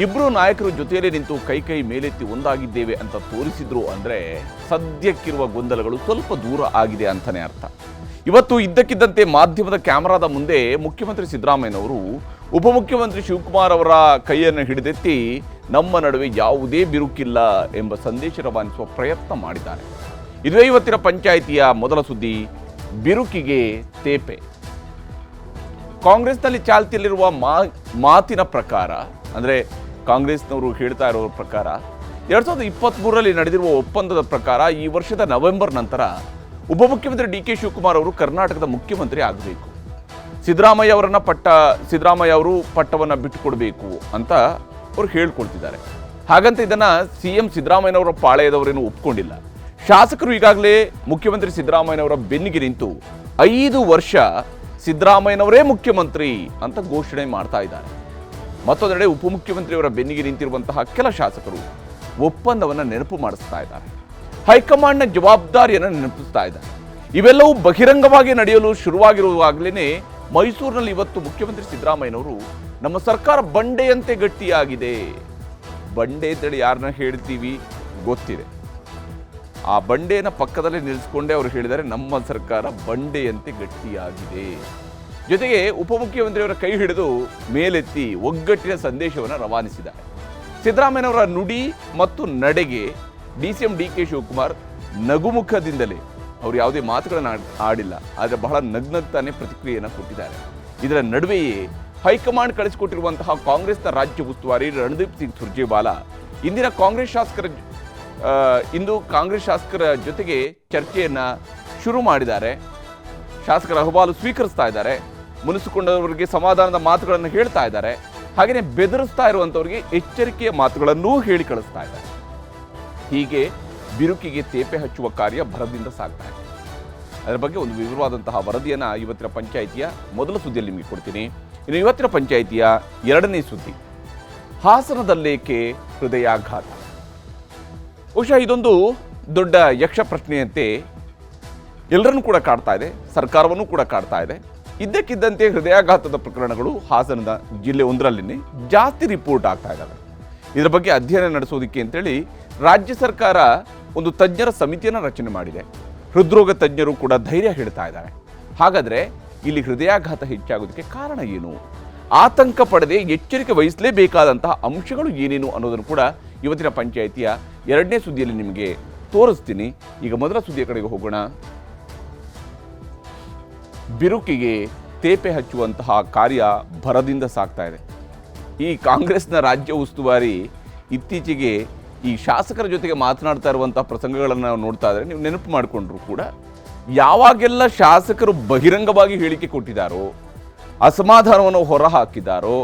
ಇಬ್ರು ನಾಯಕರು ಜೊತೆಯಲ್ಲಿ ನಿಂತು ಕೈ ಕೈ ಮೇಲೆತ್ತಿ ಒಂದಾಗಿದ್ದೇವೆ ಅಂತ ತೋರಿಸಿದ್ರು ಅಂದರೆ ಸದ್ಯಕ್ಕಿರುವ ಗೊಂದಲಗಳು ಸ್ವಲ್ಪ ದೂರ ಆಗಿದೆ ಅಂತಾನೆ ಅರ್ಥ. ಇವತ್ತು ಇದ್ದಕ್ಕಿದ್ದಂತೆ ಮಾಧ್ಯಮದ ಕ್ಯಾಮರಾದ ಮುಂದೆ ಮುಖ್ಯಮಂತ್ರಿ ಸಿದ್ದರಾಮಯ್ಯನವರು, ಉಪಮುಖ್ಯಮಂತ್ರಿ ಶಿವಕುಮಾರ್ ಅವರ ಕೈಯನ್ನು ಹಿಡಿದೆತ್ತಿ ನಮ್ಮ ನಡುವೆ ಯಾವುದೇ ಬಿರುಕಿಲ್ಲ ಎಂಬ ಸಂದೇಶ ರವಾನಿಸುವ ಪ್ರಯತ್ನ ಮಾಡಿದ್ದಾರೆ. ಇದುವೇ ಇವತ್ತಿನ ಪಂಚಾಯಿತಿಯ ಮೊದಲ ಸುದ್ದಿ, ಬಿರುಕಿಗೆ ತೇಪೆ. ಕಾಂಗ್ರೆಸ್ನಲ್ಲಿ ಚಾಲ್ತಿಯಲ್ಲಿರುವ ಮಾತಿನ ಪ್ರಕಾರ, ಅಂದರೆ ಕಾಂಗ್ರೆಸ್ನವರು ಹೇಳ್ತಾ ಇರೋ ಪ್ರಕಾರ, ಎರಡು ಸಾವಿರದ ಇಪ್ಪತ್ತ್ಮೂರರಲ್ಲಿ ನಡೆದಿರುವ ಒಪ್ಪಂದದ ಪ್ರಕಾರ ಈ ವರ್ಷದ ನವೆಂಬರ್ ನಂತರ ಉಪಮುಖ್ಯಮಂತ್ರಿ ಡಿ ಕೆ ಶಿವಕುಮಾರ್ ಅವರು ಕರ್ನಾಟಕದ ಮುಖ್ಯಮಂತ್ರಿ ಆಗಬೇಕು. ಸಿದ್ದರಾಮಯ್ಯ ಅವರನ್ನ ಪಟ್ಟ, ಸಿದ್ದರಾಮಯ್ಯ ಅವರು ಪಟ್ಟವನ್ನು ಬಿಟ್ಟುಕೊಡಬೇಕು ಅಂತ ಅವರು ಹೇಳ್ಕೊಳ್ತಿದ್ದಾರೆ ಹಾಗಂತ ಇದನ್ನು ಸಿ ಎಂ ಸಿದ್ದರಾಮಯ್ಯನವರ ಪಾಳೆಯದವರೇನು ಒಪ್ಕೊಂಡಿಲ್ಲ. ಶಾಸಕರು ಈಗಾಗಲೇ ಮುಖ್ಯಮಂತ್ರಿ ಸಿದ್ದರಾಮಯ್ಯನವರ ಬೆನ್ನಿಗೆ ನಿಂತು ಐದು ವರ್ಷ ಸಿದ್ದರಾಮಯ್ಯನವರೇ ಮುಖ್ಯಮಂತ್ರಿ ಅಂತ ಘೋಷಣೆ ಮಾಡ್ತಾ ಇದ್ದಾರೆ. ಮತ್ತೊಂದೆಡೆ ಉಪಮುಖ್ಯಮಂತ್ರಿಯವರ ಬೆನ್ನಿಗೆ ನಿಂತಿರುವಂತಹ ಕೆಲ ಶಾಸಕರು ಒಪ್ಪಂದವನ್ನು ನೆನಪು ಮಾಡಿಸ್ತಾ ಇದ್ದಾರೆ. ಹೈಕಮಾಂಡ್ನ ಜವಾಬ್ದಾರಿಯನ್ನು ನೆನಪಿಸ್ತಾ ಇದ್ದಾರೆ. ಇವೆಲ್ಲವೂ ಬಹಿರಂಗವಾಗಿ ನಡೆಯಲು ಶುರುವಾಗಿರುವಾಗಲೇ ಮೈಸೂರಿನಲ್ಲಿ ಇವತ್ತು ಮುಖ್ಯಮಂತ್ರಿ ಸಿದ್ದರಾಮಯ್ಯನವರು, ನಮ್ಮ ಸರ್ಕಾರ ಬಂಡೆಯಂತೆ ಗಟ್ಟಿಯಾಗಿದೆ. ಬಂಡೆ ಅಂತೇಳಿ ಯಾರನ್ನ ಹೇಳ್ತೀವಿ ಗೊತ್ತಿದೆ. ಆ ಬಂಡೆಯನ್ನು ಪಕ್ಕದಲ್ಲೇ ನಿಲ್ಲಿಸ್ಕೊಂಡೇ ಅವರು ಹೇಳಿದರೆ ನಮ್ಮ ಸರ್ಕಾರ ಬಂಡೆಯಂತೆ ಗಟ್ಟಿಯಾಗಿದೆ. ಜೊತೆಗೆ ಉಪಮುಖ್ಯಮಂತ್ರಿಯವರ ಕೈ ಹಿಡಿದು ಮೇಲೆತ್ತಿ ಒಗ್ಗಟ್ಟಿನ ಸಂದೇಶವನ್ನು ರವಾನಿಸಿದ್ದಾರೆ. ಸಿದ್ದರಾಮಯ್ಯನವರ ನುಡಿ ಮತ್ತು ನಡೆಗೆ D C M D K Shivakumar ನಗುಮುಖದಿಂದಲೇ ಅವರು ಯಾವುದೇ ಮಾತುಗಳನ್ನು ಆಡ್- ಆಡಿಲ್ಲ. ಆದರೆ ಬಹಳ ನಗ್ನಗ್ತಾನೆ ಪ್ರತಿಕ್ರಿಯೆಯನ್ನು ಕೊಟ್ಟಿದ್ದಾರೆ. ಇದರ ನಡುವೆಯೇ ಹೈಕಮಾಂಡ್ ಕಳಿಸಿಕೊಟ್ಟಿರುವಂತಹ ಕಾಂಗ್ರೆಸ್ನ ರಾಜ್ಯ ಉಸ್ತುವಾರಿ ರಣದೀಪ್ ಸಿಂಗ್ ಸುರ್ಜೇವಾಲಾ ಇಂದಿನ ಕಾಂಗ್ರೆಸ್ ಶಾಸಕರ ಇಂದು ಕಾಂಗ್ರೆಸ್ ಶಾಸಕರ ಜೊತೆಗೆ ಚರ್ಚೆಯನ್ನ ಶುರು ಮಾಡಿದ್ದಾರೆ. ಶಾಸಕರ ಅಹವಾಲು ಸ್ವೀಕರಿಸ್ತಾ ಇದ್ದಾರೆ. ಮುನಿಸಿಕೊಂಡವರಿಗೆ ಸಮಾಧಾನದ ಮಾತುಗಳನ್ನು ಹೇಳ್ತಾ ಇದ್ದಾರೆ. ಹಾಗೆಯೇ ಬೆದರಿಸ್ತಾ ಇರುವಂಥವ್ರಿಗೆ ಎಚ್ಚರಿಕೆಯ ಮಾತುಗಳನ್ನೂ ಹೇಳಿ ಕಳಿಸ್ತಾ ಇದ್ದಾರೆ. ಹೀಗೆ ಬಿರುಕಿಗೆ ತೇಪೆ ಹಚ್ಚುವ ಕಾರ್ಯ ಭರದಿಂದ ಸಾಗ್ತಾ ಇದೆ. ಅದರ ಬಗ್ಗೆ ಒಂದು ವಿವರವಾದಂತಹ ವರದಿಯನ್ನು ಇವತ್ತಿನ ಪಂಚಾಯಿತಿಯ ಮೊದಲ ಸುದ್ದಿಯಲ್ಲಿ ನಿಮಗೆ ಕೊಡ್ತೀನಿ. ಇನ್ನು ಇವತ್ತಿನ ಪಂಚಾಯಿತಿಯ ಎರಡನೇ ಸುದ್ದಿ. ಹಾಸನದಲ್ಲೇಕೆ ಹೃದಯಾಘಾತ? ಬಹುಶಃ ಇದೊಂದು ದೊಡ್ಡ ಯಕ್ಷ ಪ್ರಶ್ನೆಯಂತೆ ಎಲ್ಲರನ್ನೂ ಕೂಡ ಕಾಡ್ತಾ ಇದೆ, ಸರ್ಕಾರವನ್ನು ಕೂಡ ಕಾಡ್ತಾ ಇದೆ. ಇದ್ದಕ್ಕಿದ್ದಂತೆ ಹೃದಯಾಘಾತದ ಪ್ರಕರಣಗಳು ಹಾಸನದ ಜಿಲ್ಲೆ ಒಂದರಲ್ಲಿ ಜಾಸ್ತಿ ರಿಪೋರ್ಟ್ ಆಗ್ತಾ ಇದ್ದಾವೆ ಇದರ ಬಗ್ಗೆ ಅಧ್ಯಯನ ನಡೆಸೋದಕ್ಕೆ ಅಂತೇಳಿ ರಾಜ್ಯ ಸರ್ಕಾರ ಒಂದು ತಜ್ಞರ ಸಮಿತಿಯನ್ನು ರಚನೆ ಮಾಡಿದೆ. ಹೃದ್ರೋಗ ತಜ್ಞರು ಕೂಡ ಧೈರ್ಯ ಹೇಳ್ತಾ ಇದ್ದಾರೆ. ಹಾಗಾದರೆ ಇಲ್ಲಿ ಹೃದಯಾಘಾತ ಹೆಚ್ಚಾಗೋದಕ್ಕೆ ಕಾರಣ ಏನು? ಆತಂಕ ಪಡದೆ ಎಚ್ಚರಿಕೆ ವಹಿಸಲೇಬೇಕಾದಂತಹ ಅಂಶಗಳು ಏನೇನು ಅನ್ನೋದನ್ನು ಕೂಡ ಇವತ್ತಿನ ಪಂಚಾಯಿತಿಯ ಎರಡನೇ ಸುದ್ದಿಯಲ್ಲಿ ನಿಮಗೆ ತೋರಿಸ್ತೀನಿ. ಈಗ ಮೊದಲ ಸುದ್ದಿಯ ಕಡೆಗೆ ಹೋಗೋಣ. ಬಿರುಕಿಗೆ ತೇಪೆ ಹಚ್ಚುವಂತಹ ಕಾರ್ಯ ಭರದಿಂದ ಸಾಗ್ತಾ ಇದೆ. ಈ ಕಾಂಗ್ರೆಸ್ನ ರಾಜ್ಯ ಉಸ್ತುವಾರಿ ಇತ್ತೀಚೆಗೆ ಈ ಶಾಸಕರ ಜೊತೆಗೆ ಮಾತನಾಡ್ತಾ ಇರುವಂಥ ಪ್ರಸಂಗಗಳನ್ನು ನಾವು ನೋಡ್ತಾ ಇದ್ರೆ ನೀವು ನೆನಪು ಮಾಡಿಕೊಂಡ್ರು ಕೂಡ, ಯಾವಾಗೆಲ್ಲ ಶಾಸಕರು ಬಹಿರಂಗವಾಗಿ ಹೇಳಿಕೆ ಕೊಟ್ಟಿದ್ದಾರೋ, ಅಸಮಾಧಾನವನ್ನು ಹೊರಹಾಕಿದ್ದಾರೋ,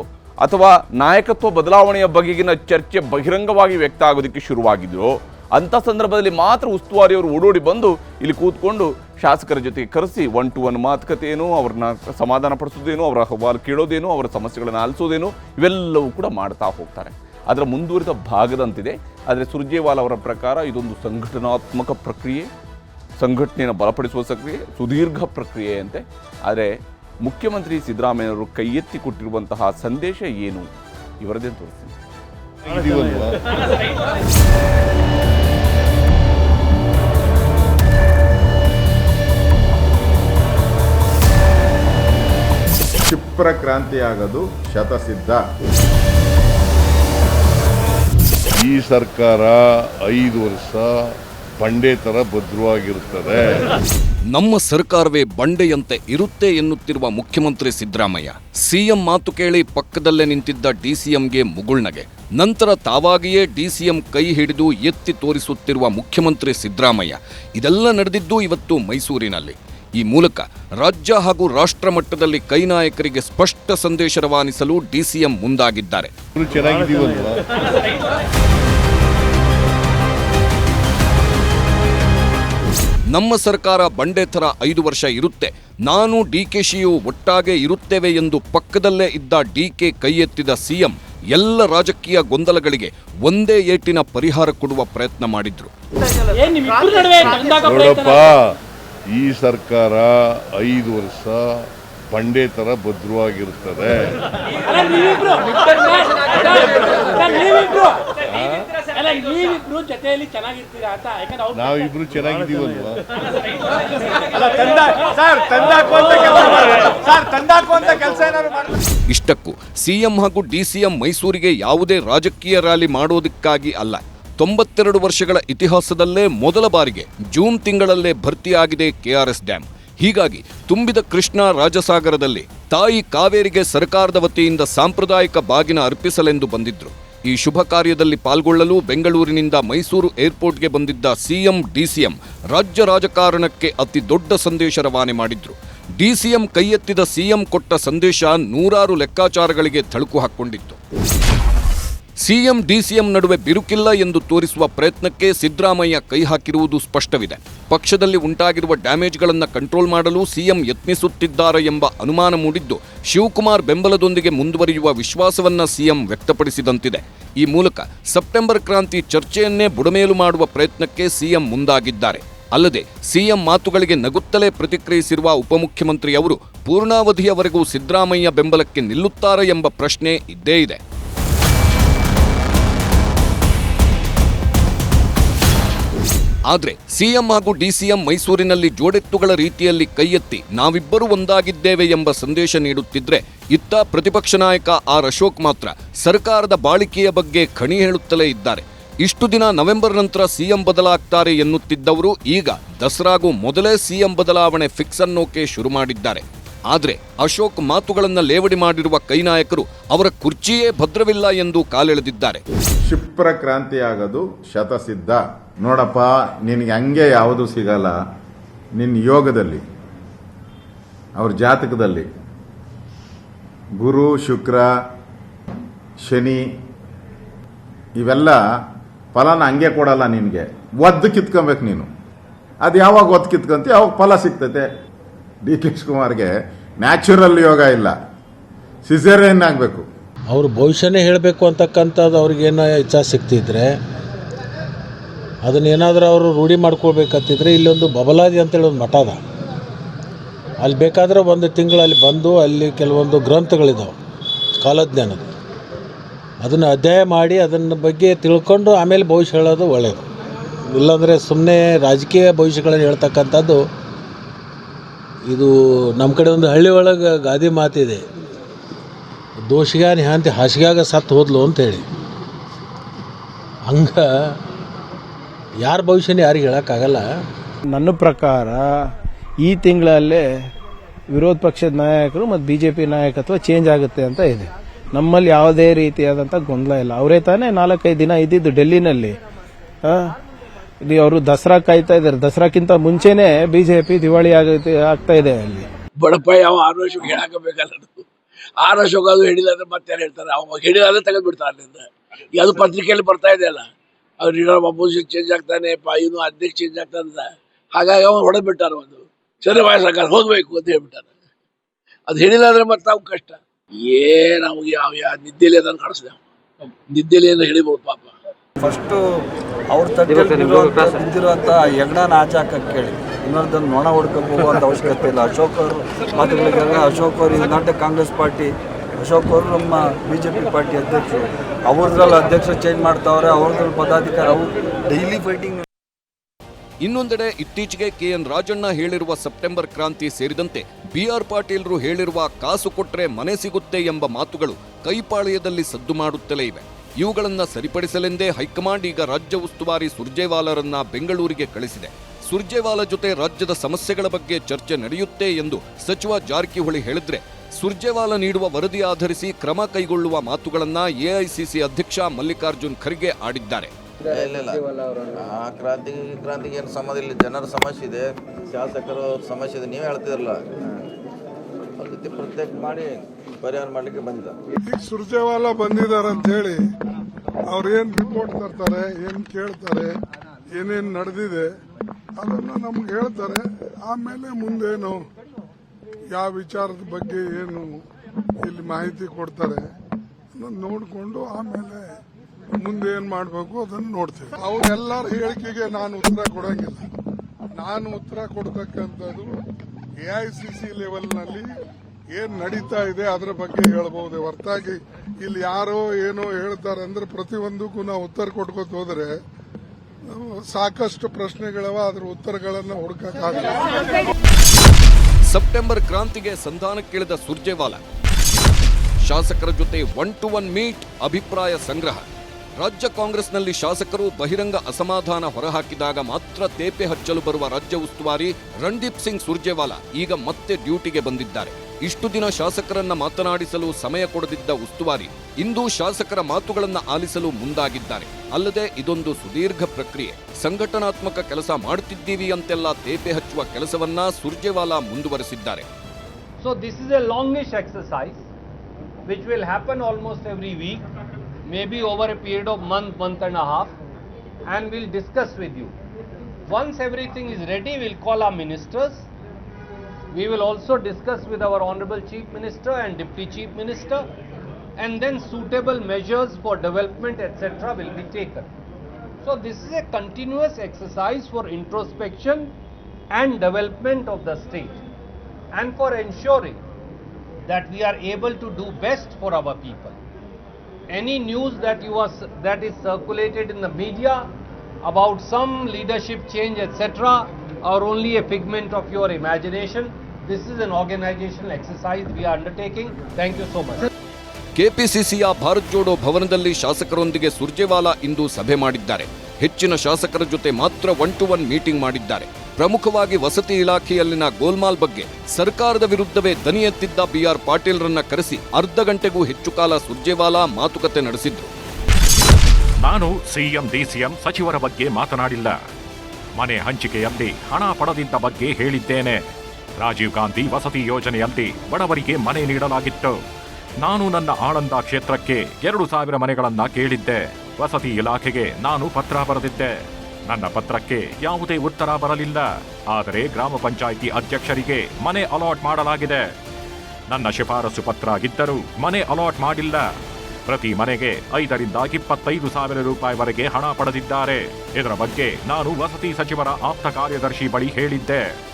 ಅಥವಾ ನಾಯಕತ್ವ ಬದಲಾವಣೆಯ ಬಗೆಗಿನ ಚರ್ಚೆ ಬಹಿರಂಗವಾಗಿ ವ್ಯಕ್ತ ಆಗೋದಕ್ಕೆ ಶುರುವಾಗಿದೆಯೋ ಅಂಥ ಸಂದರ್ಭದಲ್ಲಿ ಮಾತ್ರ ಉಸ್ತುವಾರಿಯವರು ಓಡೋಡಿ ಬಂದು ಇಲ್ಲಿ ಕೂತ್ಕೊಂಡು ಶಾಸಕರ ಜೊತೆಗೆ ಕರೆಸಿ ಒನ್ ಟು ಒನ್ ಮಾತುಕತೆ ಏನು ಅವ್ರನ್ನ ಸಮಾಧಾನ ಪಡಿಸೋದೇನು ಅವರ ಅಹವಾಲು ಕೇಳೋದೇನು ಅವರ ಸಮಸ್ಯೆಗಳನ್ನು ಆಲಿಸೋದೇನು ಇವೆಲ್ಲವೂ ಕೂಡ ಮಾಡ್ತಾ ಹೋಗ್ತಾರೆ. ಅದರ ಮುಂದುವರಿದ ಭಾಗದಂತಿದೆ. ಆದರೆ ಸುರ್ಜೇವಾಲ ಅವರ ಪ್ರಕಾರ ಇದೊಂದು ಸಂಘಟನಾತ್ಮಕ ಪ್ರಕ್ರಿಯೆ ಸಂಘಟನೆಯನ್ನು ಬಲಪಡಿಸುವ ಸಕ್ರಿಯೆ ಸುದೀರ್ಘ ಪ್ರಕ್ರಿಯೆ ಅಂತೆ. ಆದರೆ ಮುಖ್ಯಮಂತ್ರಿ ಸಿದ್ದರಾಮಯ್ಯವರು ಕೈ ಎತ್ತಿ ಕೊಟ್ಟಿರುವಂತಹ ಸಂದೇಶ ಏನು? ಇವರದೇ ತೋರಿಸ್ತೀನಿ. ಕ್ಷಿಪ್ರ ಕ್ರಾಂತಿ ಆಗೋದು ಶತಸಿದ್ಧ. ಈ ಸರ್ಕಾರ ಐದು ವರ್ಷ ಬಂಡೆ ತರ ಭದ್ರವಾಗಿರುತ್ತದೆ. ನಮ್ಮ ಸರ್ಕಾರವೇ ಬಂಡೆಯಂತೆ ಇರುತ್ತೆ ಎನ್ನುತ್ತಿರುವ ಮುಖ್ಯಮಂತ್ರಿ ಸಿದ್ದರಾಮಯ್ಯ ಸಿಎಂ ಮಾತು ಕೇಳಿ ಪಕ್ಕದಲ್ಲೇ ನಿಂತಿದ್ದ ಡಿಸಿಎಂಗೆ ಮುಗುಳ್ನಗೆ ನಂತರ ತಾವಾಗಿಯೇ ಡಿಸಿಎಂ ಕೈ ಹಿಡಿದು ಎತ್ತಿ ತೋರಿಸುತ್ತಿರುವ ಮುಖ್ಯಮಂತ್ರಿ ಸಿದ್ದರಾಮಯ್ಯ ಇದೆಲ್ಲ ನಡೆದಿದ್ದು ಇವತ್ತು ಮೈಸೂರಿನಲ್ಲಿ. ಈ ಮೂಲಕ ರಾಜ್ಯ ಹಾಗೂ ರಾಷ್ಟ್ರ ಮಟ್ಟದಲ್ಲಿ ಕೈ ನಾಯಕರಿಗೆ ಸ್ಪಷ್ಟ ಸಂದೇಶ ರವಾನಿಸಲು ಡಿಸಿಎಂ ಮುಂದಾಗಿದ್ದಾರೆ. ನಮ್ಮ ಸರ್ಕಾರ ಬಂಡೆ ಥರ ಐದು ವರ್ಷ ಇರುತ್ತೆ. ನಾನು ಡಿ ಕೆ ಶಿಯು ಒಟ್ಟಾಗೆ ಇರುತ್ತೇವೆ ಎಂದು ಪಕ್ಕದಲ್ಲೇ ಇದ್ದ ಡಿ ಕೆ ಕೈ ಎತ್ತಿದ ಸಿಎಂ ಎಲ್ಲ ರಾಜಕೀಯ ಗೊಂದಲಗಳಿಗೆ ಒಂದೇ ಏಟಿನ ಪರಿಹಾರ ಕೊಡುವ ಪ್ರಯತ್ನ ಮಾಡಿದ್ರು. ಈ ಸರ್ಕಾರ ಐದು ವರ್ಷ ಬಂಡೆ ತರ ಅವ್ರು ನಾವಿಬ್ರು ಚೆನ್ನಾಗಿದ್ದೀವಲ್ವಾ? ಇಷ್ಟಕ್ಕೂ ಸಿಎಂ ಹಾಗೂ ಡಿಸಿಎಂ ಮೈಸೂರಿಗೆ ಯಾವುದೇ ರಾಜಕೀಯ ರ್ಯಾಲಿ ಮಾಡೋದಕ್ಕಾಗಿ ಅಲ್ಲ. ತೊಂಬತ್ತೆರಡು ವರ್ಷಗಳ ಇತಿಹಾಸದಲ್ಲೇ ಮೊದಲ ಬಾರಿಗೆ ಜೂನ್ ತಿಂಗಳಲ್ಲೇ ಭರ್ತಿಯಾಗಿದೆ ಕೆಆರ್ಎಸ್ ಡ್ಯಾಂ. ಹೀಗಾಗಿ ತುಂಬಿದ ಕೃಷ್ಣಾ ರಾಜಸಾಗರದಲ್ಲಿ ತಾಯಿ ಕಾವೇರಿಗೆ ಸರ್ಕಾರದ ವತಿಯಿಂದ ಸಾಂಪ್ರದಾಯಿಕ ಬಾಗಿನ ಅರ್ಪಿಸಲೆಂದು ಬಂದಿದ್ರು. ಈ ಶುಭ ಕಾರ್ಯದಲ್ಲಿ ಪಾಲ್ಗೊಳ್ಳಲು ಬೆಂಗಳೂರಿನಿಂದ ಮೈಸೂರು ಏರ್ಪೋರ್ಟ್ಗೆ ಬಂದಿದ್ದ ಸಿಎಂ, ಡಿಸಿಎಂ ರಾಜ್ಯ ರಾಜಕಾರಣಕ್ಕೆ ಅತಿ ದೊಡ್ಡ ಸಂದೇಶ ರವಾನೆ ಮಾಡಿದ್ರು. ಡಿಸಿಎಂ ಕೈ ಎತ್ತಿದ ಸಿಎಂ ಕೊಟ್ಟ ಸಂದೇಶ ನೂರಾರು ಲೆಕ್ಕಾಚಾರಗಳಿಗೆ ಥಳುಕು ಹಾಕ್ಕೊಂಡಿತ್ತು. ಸಿಎಂ, ಡಿಸಿಎಂ ನಡುವೆ ಬಿರುಕಿಲ್ಲ ಎಂದು ತೋರಿಸುವ ಪ್ರಯತ್ನಕ್ಕೆ ಸಿದ್ದರಾಮಯ್ಯ ಕೈ ಹಾಕಿರುವುದು ಸ್ಪಷ್ಟವಿದೆ. ಪಕ್ಷದಲ್ಲಿ ಉಂಟಾಗಿರುವ ಡ್ಯಾಮೇಜ್ಗಳನ್ನು ಕಂಟ್ರೋಲ್ ಮಾಡಲು ಸಿಎಂ ಯತ್ನಿಸುತ್ತಿದ್ದಾರೆ ಎಂಬ ಅನುಮಾನ ಮೂಡಿದ್ದು, ಶಿವಕುಮಾರ್ ಬೆಂಬಲದೊಂದಿಗೆ ಮುಂದುವರಿಯುವ ವಿಶ್ವಾಸವನ್ನ ಸಿಎಂ ವ್ಯಕ್ತಪಡಿಸಿದಂತಿದೆ. ಈ ಮೂಲಕ ಸೆಪ್ಟೆಂಬರ್ ಕ್ರಾಂತಿ ಚರ್ಚೆಯನ್ನೇ ಬುಡಮೇಲು ಮಾಡುವ ಪ್ರಯತ್ನಕ್ಕೆ ಸಿಎಂ ಮುಂದಾಗಿದ್ದಾರೆ. ಅಲ್ಲದೆ, ಸಿಎಂ ಮಾತುಗಳಿಗೆ ನಗುತ್ತಲೇ ಪ್ರತಿಕ್ರಿಯಿಸಿರುವ ಉಪಮುಖ್ಯಮಂತ್ರಿ ಅವರು ಪೂರ್ಣಾವಧಿಯವರೆಗೂ ಸಿದ್ದರಾಮಯ್ಯ ಬೆಂಬಲಕ್ಕೆ ನಿಲ್ಲುತ್ತಾರೆ ಎಂಬ ಪ್ರಶ್ನೆ ಇದ್ದೇ ಇದೆ. ಆದ್ರೆ ಸಿಎಂ ಹಾಗೂ ಡಿಸಿಎಂ ಮೈಸೂರಿನಲ್ಲಿ ಜೋಡೆತ್ತುಗಳ ರೀತಿಯಲ್ಲಿ ಕೈ ಎತ್ತಿ ನಾವಿಬ್ಬರೂ ಒಂದಾಗಿದ್ದೇವೆ ಎಂಬ ಸಂದೇಶ ನೀಡುತ್ತಿದ್ರೆ ಇತ್ತ ಪ್ರತಿಪಕ್ಷ ನಾಯಕ ಆರ್ ಅಶೋಕ್ ಮಾತ್ರ ಸರ್ಕಾರದ ಬಾಳಿಕೆಯ ಬಗ್ಗೆ ಖಣಿ ಹೇಳುತ್ತಲೇ ಇದ್ದಾರೆ. ಇಷ್ಟು ದಿನ ನವೆಂಬರ್ ನಂತರ ಸಿಎಂ ಬದಲಾಗ್ತಾರೆ ಎನ್ನುತ್ತಿದ್ದವರು ಈಗ ದಸರಾಗೂ ಮೊದಲೇ ಸಿಎಂ ಬದಲಾವಣೆ ಫಿಕ್ಸ್ ಅನ್ನೋಕೆ ಶುರು ಮಾಡಿದ್ದಾರೆ. ಆದರೆ ಅಶೋಕ್ ಮಾತುಗಳನ್ನು ಲೇವಡಿ ಮಾಡಿರುವ ಕೈ ನಾಯಕರು ಅವರ ಕುರ್ಚಿಯೇ ಭದ್ರವಿಲ್ಲ ಎಂದು ಕಾಲೆಳೆದಿದ್ದಾರೆ. ಕ್ಷಿಪ್ರ ಕ್ರಾಂತಿಯಾಗದು ಶತಸಿದ್ಧ. ನೋಡಪ್ಪ, ನಿನಗೆ ಹಂಗೆ ಯಾವುದು ಸಿಗಲ್ಲ. ನಿನ್ನ ಯೋಗದಲ್ಲಿ, ಅವ್ರ ಜಾತಕದಲ್ಲಿ. ಗುರು, ಶುಕ್ರ, ಶನಿ, ಇವೆಲ್ಲ ಫಲನ ಹಂಗೆ ಕೊಡಲ್ಲ ನಿನಗೆ. ಒದ್ದು ಕಿತ್ಕೊಬೇಕು ನೀನು. ಅದು ಯಾವಾಗ ಒದ್ದು ಕಿತ್ಕೊಂತೀವಿ ಅವಾಗ ಫಲ ಸಿಗ್ತೈತೆ. ಡಿ ಕೆ ಶಿವಕುಮಾರ್ಗೆ ನ್ಯಾಚುರಲ್ ಯೋಗ ಇಲ್ಲ. ಸಿಸೇರಿಯನ್ ಆಗಬೇಕು. ಅವ್ರ ಭವಿಷ್ಯನೇ ಹೇಳಬೇಕು ಅಂತಕ್ಕಂಥದ್ದು ಅವ್ರಿಗೇನೋ ಇಚ್ಛಾ ಇದ್ದರೆ ಅದನ್ನೇನಾದರೂ ಅವರು ರೂಢಿ ಮಾಡ್ಕೊಳ್ಬೇಕಂತಿದ್ರೆ ಇಲ್ಲೊಂದು ಬಬಲಾದಿ ಅಂತೇಳಿ ಒಂದು ಮಠ ಅದ. ಅಲ್ಲಿ ಬೇಕಾದ್ರೆ ಒಂದು ತಿಂಗಳು ಅಲ್ಲಿ ಬಂದು ಅಲ್ಲಿ ಕೆಲವೊಂದು ಗ್ರಂಥಗಳಿದಾವೆ ಕಾಲಜ್ಞಾನದ ಅದನ್ನು ಅಧ್ಯಯನ ಮಾಡಿ ಅದನ್ನ ಬಗ್ಗೆ ತಿಳ್ಕೊಂಡು ಆಮೇಲೆ ಭವಿಷ್ಯ ಹೇಳೋದು ಒಳ್ಳೆಯದು ಇಲ್ಲಾಂದರೆ ಸುಮ್ಮನೆ ರಾಜಕೀಯ ಭವಿಷ್ಯಗಳನ್ನು ಹೇಳ್ತಕ್ಕಂಥದ್ದು ಇದು ನಮ್ಮ ಕಡೆ ಒಂದು ಹಳ್ಳಿ ಒಳಗೆ ಗಾದಿ ಮಾತಿದೆ ದೋಷಿಗಾನಿ ಹಾಂತಿ ಹಾಸಿಗ್ಯಾಗ ಸತ್ತು ಹೋದ್ಲು ಅಂತೇಳಿ ಹಂಗೆ ಯಾರ ಭವಿಷ್ಯನ ಯಾರಿಗೆ ಹೇಳೋಕ್ಕಾಗಲ್ಲ. ನನ್ನ ಪ್ರಕಾರ ಈ ತಿಂಗಳಲ್ಲೇ ವಿರೋಧ ಪಕ್ಷದ ನಾಯಕರು ಮತ್ತು ಬಿ ಜೆ ಪಿ ನಾಯಕತ್ವ ಚೇಂಜ್ ಆಗುತ್ತೆ ಅಂತ ಇದೆ. ನಮ್ಮಲ್ಲಿ ಯಾವುದೇ ರೀತಿಯಾದಂಥ ಗೊಂದಲ ಇಲ್ಲ. ಅವರೇ ತಾನೇ ನಾಲ್ಕೈದು ದಿನ ಇದ್ದಿದ್ದು ಡೆಲ್ಲಿನಲ್ಲಿ. ಇಲ್ಲಿ ಅವರು ದಸರಾ ಕಾಯ್ತಾ ಇದ್ದಾರೆ. ದಸರಾಕ್ಕಿಂತ ಮುಂಚೆನೆ ಬಿಜೆಪಿ ದಿವಾಳಿ ಆಗುತ್ತೆ ಆಗ್ತಾ ಇದೆ ಅಲ್ಲಿ. ಬಡಪ ಯಾವ ಆರು ವರ್ಷಕ್ಕೆ ಹೇಳಾಕಬೇಕಲ್ಲ ಅದು. ಆರು ವರ್ಷಕ್ಕೆ ಅದು ಹೇಳಿಲ್ಲ ಅಂದ್ರೆ ಮತ್ತೆ ಯಾರು ಹೇಳ್ತಾರೆ? ಅವಾಗ ತೆಗೆದ್ಬಿಡ್ತಾರೆ ತೆಗೆದು ಬಿಡ್ತಾರೆ ಅಲ್ಲಿಂದ. ಅದು ಪತ್ರಿಕೆಯಲ್ಲಿ ಬರ್ತಾ ಇದೆ ಅಲ್ಲ ಅವ್ರು ಲೀಡರ್ ಅಪೋಸಿಷನ್ ಚೇಂಜ್ ಆಗ್ತಾನೆ ಪಾ ಇವನು ಅಧ್ಯಕ್ಷ ಚೇಂಜ್ ಆಗ್ತಾನಂತ ಹಾಗಾಗಿ ಅವನು ಹೊಡೆದ್ ಬಿಟ್ಟಾರ ಒಂದು. ಸರಿ ವಾಯ ಸರ್ಕಾರ ಹೋಗ್ಬೇಕು ಅಂತ ಹೇಳ್ಬಿಟ್ಟಾರ ಅದು ಹೇಳಿಲ್ಲ ಅಂದ್ರೆ ಮತ್ತೆ ನಾವು ಕಷ್ಟ. ಏ ನಮಗೆ ಯಾವ ಯಾವ ನಿದ್ದೆಲಿ ಅದನ್ನು ಕಾಣಿಸ್ದೆ ನಿದ್ದೆಲಿ ಏನು ಹೇಳಿಬೋದು ಪಾಪ. ಫಸ್ಟು ಅವ್ರ ತಟ್ಟೆಯಲ್ಲಿ ಬಿದ್ದಿರುವಂಥ ಹೆಗ್ಣನ ಕೇಳಿ. ಇನ್ನೊಂದನ್ನು ನೊಣ ಹುಡ್ಕಕ್ಕೆ ಅಂತ ಅವಶ್ಯಕತೆ ಇಲ್ಲ. ಅಶೋಕ್ ಅವರು ಮಾತುಗಳಿಗೆಲ್ಲ ಅಶೋಕ್ ಅವರು ನಾಟ್ ಕಾಂಗ್ರೆಸ್ ಪಾರ್ಟಿ ಅಶೋಕ್ ಅವರು ನಮ್ಮ ಬಿ ಜೆ ಪಿ ಪಾರ್ಟಿ ಅಧ್ಯಕ್ಷರು. ಅವ್ರದ್ರಲ್ಲಿ ಅಧ್ಯಕ್ಷ ಚೇಂಜ್ ಮಾಡ್ತಾವ್ರೆ, ಅವ್ರದ್ರಲ್ಲಿ ಪದಾಧಿಕಾರಿ, ಅವರು ಡೈಲಿ ಫೈಟಿಂಗ್ ಇನ್ನೊಂದೆಡೆ ಇತ್ತೀಚೆಗೆ ಕೆಎನ್ ರಾಜಣ್ಣ ಹೇಳಿರುವ ಸೆಪ್ಟೆಂಬರ್ ಕ್ರಾಂತಿ ಸೇರಿದಂತೆ ಬಿಆರ್ ಪಾಟೀಲ್ರು ಹೇಳಿರುವ ಕಾಸು ಕೊಟ್ಟರೆ ಮನೆ ಸಿಗುತ್ತೆ ಎಂಬ ಮಾತುಗಳು ಕೈಪಾಳ್ಯದಲ್ಲಿ ಸದ್ದು ಮಾಡುತ್ತಲೇ ಇವೆ. ಇವುಗಳನ್ನು ಸರಿಪಡಿಸಲೆಂದೇ ಹೈಕಮಾಂಡ್ ಈಗ ರಾಜ್ಯ ಉಸ್ತುವಾರಿ ಸುರ್ಜೇವಾಲರನ್ನ ಬೆಂಗಳೂರಿಗೆ ಕಳಿಸಿದೆ. ಸುರ್ಜೇವಾಲ ಜೊತೆ ರಾಜ್ಯದ ಸಮಸ್ಯೆಗಳ ಬಗ್ಗೆ ಚರ್ಚೆ ನಡೆಯುತ್ತೆ ಎಂದು ಸಚಿವ ಜಾರಕಿಹೊಳಿ ಹೇಳಿದ್ರೆ ಸುರ್ಜೇವಾಲ ನೀಡುವ ವರದಿ ಆಧರಿಸಿ ಕ್ರಮ ಕೈಗೊಳ್ಳುವ ಮಾತುಗಳನ್ನು ಎಐಸಿಸಿ ಅಧ್ಯಕ್ಷ ಮಲ್ಲಿಕಾರ್ಜುನ್ ಖರ್ಗೆ ಆಡಿದ್ದಾರೆ. ಇಲ್ಲ ಆ ಕ್ರಾಂತಿ ಕ್ರಾಂತಿಗೆ ಏನು ಸಂಬಂಧ ಇಲ್ಲ ಜನರ ಸಮಸ್ಯೆ ಇದೆ. ಶಾಸಕರು ಸಮಸ್ಯೆ ಇದೆ. ನೀವು ಹೇಳ್ತಿರಲ್ಲ ಅದ್ರ ಜೊತೆ ಪ್ರತ್ಯೇಕ ಮಾಡಿ ಪರಿಹಾರ ಮಾಡಲಿಕ್ಕೆ ಬಂದ. ಈಗ ಸುರ್ಜೇವಾಲ ಬಂದಿದ್ದಾರೆ ಅಂತ ಹೇಳಿ ಅವ್ರು ಏನು ರಿಪೋರ್ಟ್ ತರ್ತಾರೆ ಏನು ಕೇಳ್ತಾರೆ ಏನೇನ್ ನಡೆದಿದೆ ಅದನ್ನು ನಮ್ಗೆ ಹೇಳ್ತಾರೆ. ಆಮೇಲೆ ಮುಂದೇನು ಯಾವ ವಿಚಾರದ ಬಗ್ಗೆ ಏನು ಇಲ್ಲಿ ಮಾಹಿತಿ ಕೊಡ್ತಾರೆ ನೋಡಿಕೊಂಡು ಆಮೇಲೆ ಮುಂದೆ ಏನ್ ಮಾಡಬೇಕು ಅದನ್ನು ನೋಡ್ತೀವಿ. ಅವ್ರೆಲ್ಲರ ಹೇಳಿಕೆಗೆ ನಾನು ಉತ್ತರ ಕೊಡಂಗಿಲ್ಲ. ನಾನು ಉತ್ತರ ಕೊಡ್ತಕ್ಕಂಥದ್ದು ಎ ಐ ಸಿ ಸಿ ಲೆವೆಲ್ನಲ್ಲಿ ಏನ್ ನಡೀತಾ ಇದೆ ಅದ್ರ ಬಗ್ಗೆ ಹೇಳಬಹುದು ಹೊರತಾಗಿ ಇಲ್ಲಿ ಯಾರೋ ಏನೋ ಹೇಳ್ತಾರೆ ಅಂದ್ರೆ ಪ್ರತಿಯೊಂದಕ್ಕೂ ನಾವು ಉತ್ತರ ಕೊಟ್ಕೋತ ಹೋದ್ರೆ ಸಾಕಷ್ಟು ಪ್ರಶ್ನೆಗಳವ ಅದ್ರ ಉತ್ತರಗಳನ್ನು ಹುಡುಕಕ್ಕಾಗಲ್ಲ ಸೆಪ್ಟೆಂಬರ್ ಕ್ರಾಂತಿಗೆ ಸಂಧಾನಕ್ಕಿಳಿದ ಸುರ್ಜೇವಾಲ. ಶಾಸಕರ ಜೊತೆ ಒನ್ ಟು ಒನ್ ಮೀಟ್ ಅಭಿಪ್ರಾಯ ಸಂಗ್ರಹ. ರಾಜ್ಯ ಕಾಂಗ್ರೆಸ್ನಲ್ಲಿ ಶಾಸಕರು ಬಹಿರಂಗ ಅಸಮಾಧಾನ ಹೊರಹಾಕಿದಾಗ ಮಾತ್ರ ತೇಪೆ ಹಚ್ಚಲು ಬರುವ ರಾಜ್ಯ ಉಸ್ತುವಾರಿ ರಣದೀಪ್ ಸಿಂಗ್ ಸುರ್ಜೇವಾಲಾ ಈಗ ಮತ್ತೆ ಡ್ಯೂಟಿಗೆ ಬಂದಿದ್ದಾರೆ. ಇಷ್ಟು ದಿನ ಶಾಸಕರನ್ನ ಮಾತನಾಡಿಸಲು ಸಮಯ ಕೊಡದಿದ್ದ ಉಸ್ತುವಾರಿ ಇಂದು ಶಾಸಕರ ಮಾತುಗಳನ್ನು ಆಲಿಸಲು ಮುಂದಾಗಿದ್ದಾರೆ. ಅಲ್ಲದೆ ಇದೊಂದು ಸುದೀರ್ಘ ಪ್ರಕ್ರಿಯೆ. ಸಂಘಟನಾತ್ಮಕ ಕೆಲಸ ಮಾಡುತ್ತಿದ್ದೀವಿ ಅಂತೆಲ್ಲ ತೇಪೆ ಹಚ್ಚುವ ಕೆಲಸವನ್ನ ಸುರ್ಜೇವಾಲಾ ಮುಂದುವರೆಸಿದ್ದಾರೆ. So this is a longish exercise which will happen almost every week may be over a period of month month and half and will discuss with you once everything is ready will call a ministers. We will also discuss with our Honorable Chief Minister and Deputy Chief Minister, and then suitable measures for development, etc., will be taken. So, this is a continuous exercise for introspection and development of the state and for ensuring that we are able to do best for our people. Any news that you are that is circulated in the media about some leadership change etc are only a figment of your imagination. This is an organizational exercise we are undertaking. Thank you so much. ಕೆಪಿಸಿಸಿಯ Bharat Jodo ಭವನದಲ್ಲಿ ಶಾಸಕರೊಂದಿಗೆ ಸುರ್ಜೇವಾಲಾ ಇಂದು ಸಭೆ ಮಾಡಿದ್ದಾರೆ. ಹೆಚ್ಚಿನ ಶಾಸಕರ ಜೊತೆ ಮಾತ್ರ one to one meeting ಮಾಡಿದ್ದಾರೆ. ಪ್ರಮುಖವಾಗಿ ವಸತಿ ಇಲಾಖೆಯಲ್ಲಿನ ಗೋಲ್ಮಾಲ್ ಬಗ್ಗೆ ಸರ್ಕಾರದ ವಿರುದ್ಧವೇ ದನಿ ಎತ್ತಿದ್ದ ಬಿಆರ್ ಪಾಟೀಲ್ರನ್ನ ಕರೆಸಿ ಅರ್ಧ ಗಂಟೆಗೂ ಹೆಚ್ಚು ಕಾಲ ಸುರ್ಜೇವಾಲಾ ಮಾತುಕತೆ ನಡೆಸಿದ್ರು. ನಾನು ಸಿಎಂ ಡಿಸಿಎಂ ಸಚಿವರ ಬಗ್ಗೆ ಮಾತನಾಡಿಲ್ಲ. ಮನೆ ಹಂಚಿಕೆಯಲ್ಲಿ ಹಣ ಪಡೆದಿದ್ದ ಬಗ್ಗೆ ಹೇಳಿದ್ದೇನೆ. ರಾಜೀವ್ ಗಾಂಧಿ ವಸತಿ ಯೋಜನೆಯಲ್ಲಿ ಬಡವರಿಗೆ ಮನೆ ನೀಡಲಾಗಿತ್ತು. ನಾನು ನನ್ನ ಆಳಂದ ಕ್ಷೇತ್ರಕ್ಕೆ ಎರಡು ಸಾವಿರ ಮನೆಗಳನ್ನ ಕೇಳಿದ್ದೆ. ವಸತಿ ಇಲಾಖೆಗೆ ನಾನು ಪತ್ರ ಬರೆದಿದ್ದೆ. ನನ್ನ ಪತ್ರಕ್ಕೆ ಯಾವುದೇ ಉತ್ತರ ಬರಲಿಲ್ಲ. ಆದರೆ ಗ್ರಾಮ ಪಂಚಾಯಿತಿ ಅಧ್ಯಕ್ಷರಿಗೆ ಮನೆ ಅಲಾಟ್ ಮಾಡಲಾಗಿದೆ. ನನ್ನ ಶಿಫಾರಸು ಪತ್ರ ಆಗಿದ್ದರೂ ಮನೆ ಅಲಾಟ್ ಮಾಡಿಲ್ಲ. ಪ್ರತಿ ಮನೆಗೆ ಐದರಿಂದ ಇಪ್ಪತ್ತೈದು ಸಾವಿರ ರೂಪಾಯಿವರೆಗೆ ಹಣ ಪಡೆದಿದ್ದಾರೆ. ಇದರ ಬಗ್ಗೆ ನಾನು ವಸತಿ ಸಚಿವರ ಆಪ್ತ ಕಾರ್ಯದರ್ಶಿ ಬಳಿ ಹೇಳಿದ್ದೆ.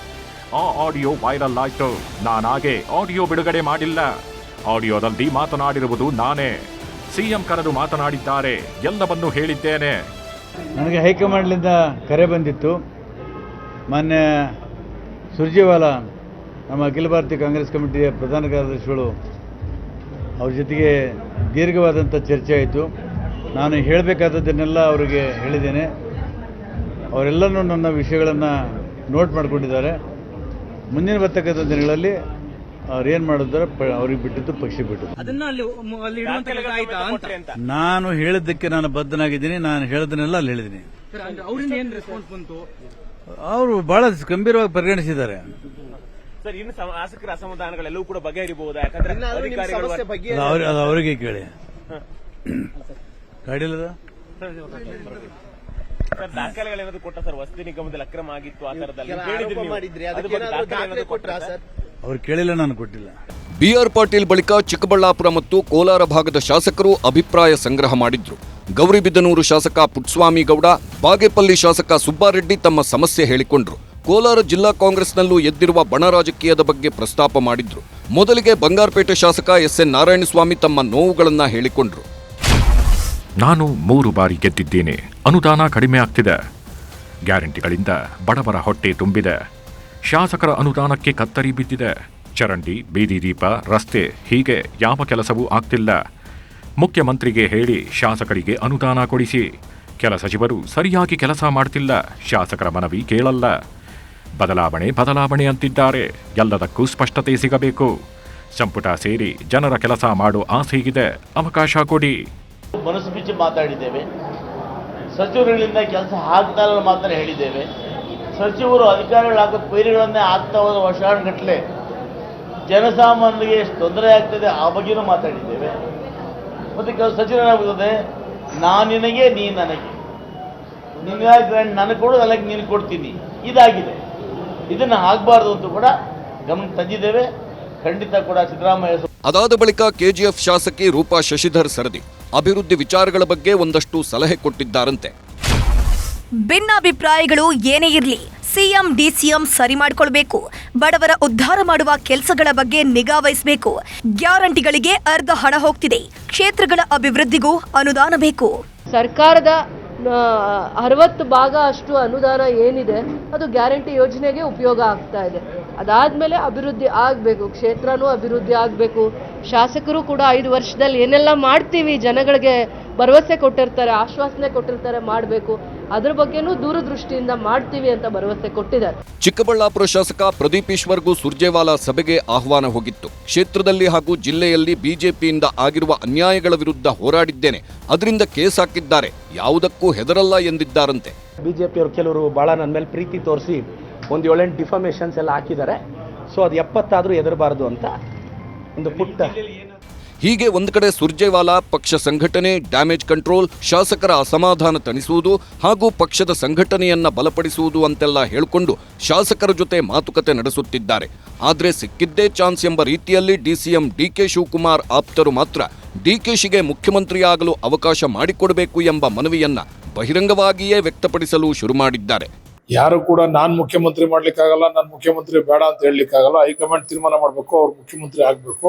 ಆ ಆಡಿಯೋ ವೈರಲ್ ಆಯ್ತು. ನಾನಾಗೆ ಆಡಿಯೋ ಬಿಡುಗಡೆ ಮಾಡಿಲ್ಲ. ಆಡಿಯೋದಲ್ಲಿ ಮಾತನಾಡಿರುವುದು ನಾನೇ. ಸಿಎಂ ಕರೆದು ಮಾತನಾಡಿದ್ದಾರೆ. ಎಲ್ಲವನ್ನು ಹೇಳಿದ್ದೇನೆ. ನನಗೆ ಹೈಕಮಾಂಡ್ಲಿಂದ ಕರೆ ಬಂದಿತ್ತು. ಮಾನ್ಯ ಸುರ್ಜೇವಾಲಾ, ನಮ್ಮ ಅಖಿಲ ಭಾರತೀಯ ಕಾಂಗ್ರೆಸ್ ಕಮಿಟಿಯ ಪ್ರಧಾನ ಕಾರ್ಯದರ್ಶಿಗಳು, ಅವ್ರ ಜೊತೆಗೆ ದೀರ್ಘವಾದಂಥ ಚರ್ಚೆ ಆಯಿತು. ನಾನು ಹೇಳಬೇಕಾದದ್ದನ್ನೆಲ್ಲ ಅವರಿಗೆ ಹೇಳಿದ್ದೇನೆ. ಅವರೆಲ್ಲರೂ ನನ್ನ ವಿಷಯಗಳನ್ನು ನೋಟ್ ಮಾಡಿಕೊಂಡಿದ್ದಾರೆ. ಮುಂದಿನ ಬರ್ತಕ್ಕಂಥ ದಿನಗಳಲ್ಲಿ ಅವ್ರು ಏನು ಮಾಡಿದ್ರೆ? ಅವ್ರಿಗೆ ಬಿಟ್ಟಿದ್ದು ಪಕ್ಷಿ ಬಿಟ್ಟಿದ್ದು. ನಾನು ಹೇಳಿದ್ದಕ್ಕೆ ನಾನು ಬದ್ಧನಾಗಿದ್ದೀನಿ ನಾನು ಹೇಳದನ್ನೆಲ್ಲ ಅಲ್ಲಿ ಹೇಳಿದ್ದೀನಿ. ಅವರು ಬಹಳ ಗಂಭೀರವಾಗಿ ಪರಿಗಣಿಸಿದ್ದಾರೆ. ಸರ್ ಇನ್ನು ಅಸಮಾಧಾನಗಳೆಲ್ಲವೂ ಕೂಡ ಬಗೆಹರಿಬಹುದು ಯಾಕಂದ್ರೆ ಅವರಿಗೆ ಕೇಳಿ. ಗಾಡಿಲ್ಲದ ಸರ್ ದಾಖಲೆಗಳೇನಾದ್ರು ಕೊಟ್ಟ ಸರ್? ವಸತಿ ನಿಗಮದಲ್ಲಿ ಅಕ್ರಮ ಆಗಿತ್ತು ಆ ತರದಲ್ಲಿ ಅವ್ರು ಕೇಳಿಲ್ಲ ನಾನು ಕೊಟ್ಟಿಲ್ಲ. ಬಿಆರ್ ಪಾಟೀಲ್ ಬಳಿಕ ಚಿಕ್ಕಬಳ್ಳಾಪುರ ಮತ್ತು ಕೋಲಾರ ಭಾಗದ ಶಾಸಕರು ಅಭಿಪ್ರಾಯ ಸಂಗ್ರಹ ಮಾಡಿದ್ರು. ಗೌರಿಬಿದನೂರು ಶಾಸಕ ಪುಟ್ಸ್ವಾಮಿ ಗೌಡ ಬಾಗೇಪಲ್ಲಿ ಶಾಸಕ ಸುಬ್ಬಾರೆಡ್ಡಿ ತಮ್ಮ ಸಮಸ್ಯೆ ಹೇಳಿಕೊಂಡ್ರು. ಕೋಲಾರ ಜಿಲ್ಲಾ ಕಾಂಗ್ರೆಸ್ನಲ್ಲೂ ಎದ್ದಿರುವ ಬಣ ರಾಜಕೀಯದ ಬಗ್ಗೆ ಪ್ರಸ್ತಾಪ ಮಾಡಿದ್ರು. ಮೊದಲಿಗೆ ಬಂಗಾರಪೇಟೆ ಶಾಸಕ ಎಸ್ ಎನ್ ನಾರಾಯಣಸ್ವಾಮಿ ತಮ್ಮ ನೋವುಗಳನ್ನು ಹೇಳಿಕೊಂಡ್ರು. ನಾನು ಮೂರು ಬಾರಿ ಗೆದ್ದಿದ್ದೇನೆ. ಅನುದಾನ ಕಡಿಮೆ ಆಗ್ತಿದೆ. ಗ್ಯಾರಂಟಿಗಳಿಂದ ಬಡವರ ಹೊಟ್ಟೆ ತುಂಬಿದೆ. ಶಾಸಕರ ಅನುದಾನಕ್ಕೆ ಕತ್ತರಿ ಬಿದ್ದಿದೆ. ಚರಂಡಿ, ಬೀದಿ ದೀಪ, ರಸ್ತೆ, ಹೀಗೆ ಯಾವ ಕೆಲಸವೂ ಆಗ್ತಿಲ್ಲ. ಮುಖ್ಯಮಂತ್ರಿಗೆ ಹೇಳಿ ಶಾಸಕರಿಗೆ ಅನುದಾನ ಕೊಡಿಸಿ. ಕೆಲ ಸಚಿವರು ಸರಿಯಾಗಿ ಕೆಲಸ ಮಾಡ್ತಿಲ್ಲ. ಶಾಸಕರ ಮನವಿ ಕೇಳಲ್ಲ. ಬದಲಾವಣೆ ಬದಲಾವಣೆ ಅಂತಿದ್ದಾರೆ. ಎಲ್ಲದಕ್ಕೂ ಸ್ಪಷ್ಟತೆ ಸಿಗಬೇಕು. ಸಂಪುಟ ಸೇರಿ ಜನರ ಕೆಲಸ ಮಾಡೋ ಆಸೆಗಿದೆ ಅವಕಾಶ ಕೊಡಿ. ಮನಸ್ಸು ಬಿಚ್ಚಿ ಮಾತಾಡಿದ್ದೇವೆ. ಸಚಿವರುಗಳಿಂದ ಕೆಲಸ ಆಗ್ತಾ ಇಲ್ಲ ಮಾತ್ರ ಹೇಳಿದ್ದೇವೆ. ಸಚಿವರು ಅಧಿಕಾರಿಗಳಾಗ ಪೈರಿಗಳನ್ನೇ ಆಗ್ತಾ ಹೋದ ವರ್ಷಗಟ್ಟಲೆ ಜನಸಾಮಾನ್ಯರಿಗೆ ಎಷ್ಟು ತೊಂದರೆ ಆಗ್ತದೆ ಆ ಬಗ್ಗೆನೂ ಮಾತಾಡಿದ್ದೇವೆ. ಮತ್ತು ಕೆಲವು ಸಚಿವರಾಗುತ್ತದೆ ನಾನು ನಿನಗೆ, ನೀ ನನಗೆ. ನಿನಗಾಗಿ ನನಗೆ ಕೊಡು ನನಗೆ ನೀನು ಕೊಡ್ತೀನಿ? ಇದಾಗಿದೆ. ಇದನ್ನು ಆಗಬಾರ್ದು ಅಂತ ಕೂಡ ಗಮನ ತಂದಿದ್ದೇವೆ. ಖಂಡಿತ ಕೂಡ ಸಿದ್ದರಾಮಯ್ಯ ಅದಾದ ಬಳಿಕ ಕೆಜಿಎಫ್ ಶಾಸಕಿ ರೂಪಾ ಶಶಿಧರ್ ಸರದಿ. ಅಭಿವೃದ್ಧಿ ವಿಚಾರಗಳ ಬಗ್ಗೆ ಒಂದಷ್ಟು ಸಲಹೆ ಕೊಟ್ಟಿದ್ದಾರಂತೆ. ಭಿನ್ನಾಭಿಪ್ರಾಯಗಳು ಏನೇ ಇರಲಿ ಸಿಎಂ ಡಿಸಿಎಂ ಸರಿ ಮಾಡಿಕೊಳ್ಬೇಕು. ಬಡವರ ಉದ್ಧಾರ ಮಾಡುವ ಕೆಲಸಗಳ ಬಗ್ಗೆ ನಿಗಾ ವಹಿಸಬೇಕು. ಗ್ಯಾರಂಟಿಗಳಿಗೆ ಅರ್ಧ ಹಣ ಹೋಗ್ತಿದೆ. ಕ್ಷೇತ್ರಗಳ ಅಭಿವೃದ್ಧಿಗೂ ಅನುದಾನ ಬೇಕು. ಸರ್ಕಾರದ ಅರವತ್ತು ಭಾಗ ಅಷ್ಟು ಅನುದಾನ ಏನಿದೆ, ಅದು ಗ್ಯಾರಂಟಿ ಯೋಜನೆಗೆ ಉಪಯೋಗ ಆಗ್ತಾ ಇದೆ. ಅದಾದಮೇಲೆ ಅಭಿವೃದ್ಧಿ ಆಗಬೇಕು, ಕ್ಷೇತ್ರನೂ ಅಭಿವೃದ್ಧಿ ಆಗಬೇಕು. ಶಾಸಕರು ಕೂಡ ಐದು ವರ್ಷದಲ್ಲಿ ಏನೆಲ್ಲ ಮಾಡ್ತೀವಿ, ಜನಗಳಿಗೆ ಭರವಸೆ ಕೊಟ್ಟಿರ್ತಾರೆ, ಆಶ್ವಾಸನೆ ಕೊಟ್ಟಿರ್ತಾರೆ ಮಾಡಬೇಕು. ಅದ್ರ ಬಗ್ಗೆನೂ ದೂರದೃಷ್ಟಿಯಿಂದ ಮಾಡ್ತೀವಿ ಅಂತ ಭರವಸೆ ಕೊಟ್ಟಿದ್ದಾರೆ. ಚಿಕ್ಕಬಳ್ಳಾಪುರ ಶಾಸಕ ಪ್ರದೀಪ್ ಈಶ್ವರ್ಗೂ ಸುರ್ಜೇವಾಲಾ ಸಭೆಗೆ ಆಹ್ವಾನ ಹೋಗಿತ್ತು. ಕ್ಷೇತ್ರದಲ್ಲಿ ಹಾಗೂ ಜಿಲ್ಲೆಯಲ್ಲಿ ಬಿಜೆಪಿಯಿಂದ ಆಗಿರುವ ಅನ್ಯಾಯಗಳ ವಿರುದ್ಧ ಹೋರಾಡಿದ್ದೇನೆ. ಅದರಿಂದ ಕೇಸ್ ಹಾಕಿದ್ದಾರೆ. ಯಾವುದಕ್ಕೂ ಹೆದರಲ್ಲ ಎಂದಿದ್ದಾರಂತೆ. ಬಿಜೆಪಿಯವರು ಕೆಲವರು ಭಾಳ ನನ್ನ ಮೇಲೆ ಪ್ರೀತಿ ತೋರಿಸಿ ಒಂದು ಏಳೆಂಟು ಡಿಫಾಮೇಷನ್ಸ್ ಎಲ್ಲ ಹಾಕಿದ್ದಾರೆ. ಸೊ ಅದು ಎಪ್ಪತ್ತಾದರೂ ಹೆದರಬಾರ್ದು ಅಂತ ಒಂದು ಪುಟ್ಟ ಹೀಗೆ ಒಂದು ಕಡೆ ಸುರ್ಜೇವಾಲಾ ಪಕ್ಷ ಸಂಘಟನೆ, ಡ್ಯಾಮೇಜ್ ಕಂಟ್ರೋಲ್, ಶಾಸಕರ ಅಸಮಾಧಾನ ತಣಿಸುವುದು ಹಾಗೂ ಪಕ್ಷದ ಸಂಘಟನೆಯನ್ನ ಬಲಪಡಿಸುವುದು ಅಂತೆಲ್ಲ ಹೇಳಿಕೊಂಡು ಶಾಸಕರ ಜೊತೆ ಮಾತುಕತೆ ನಡೆಸುತ್ತಿದ್ದಾರೆ. ಆದರೆ ಸಿಕ್ಕಿದ್ದೇ ಚಾನ್ಸ್ ಎಂಬ ರೀತಿಯಲ್ಲಿ ಡಿಸಿಎಂ ಡಿಕೆ ಶಿವಕುಮಾರ್ ಆಪ್ತರು ಮಾತ್ರ ಡಿಕೆಶಿಗೆ ಮುಖ್ಯಮಂತ್ರಿಯಾಗಲು ಅವಕಾಶ ಮಾಡಿಕೊಡಬೇಕು ಎಂಬ ಮನವಿಯನ್ನ ಬಹಿರಂಗವಾಗಿಯೇ ವ್ಯಕ್ತಪಡಿಸಲು ಶುರು ಮಾಡಿದ್ದಾರೆ. ಯಾರು ಕೂಡ ನಾನ್ ಮುಖ್ಯಮಂತ್ರಿ ಮಾಡ್ಲಿಕ್ಕಾಗಲ್ಲ, ನಾನು ಮುಖ್ಯಮಂತ್ರಿ ಬೇಡ ಅಂತ ಹೇಳಲಿಕ್ಕಾಗಲ್ಲ. ಹೈಕಮಾಂಡ್ ತೀರ್ಮಾನ ಮಾಡಬೇಕು, ಅವ್ರು ಮುಖ್ಯಮಂತ್ರಿ ಆಗಬೇಕು.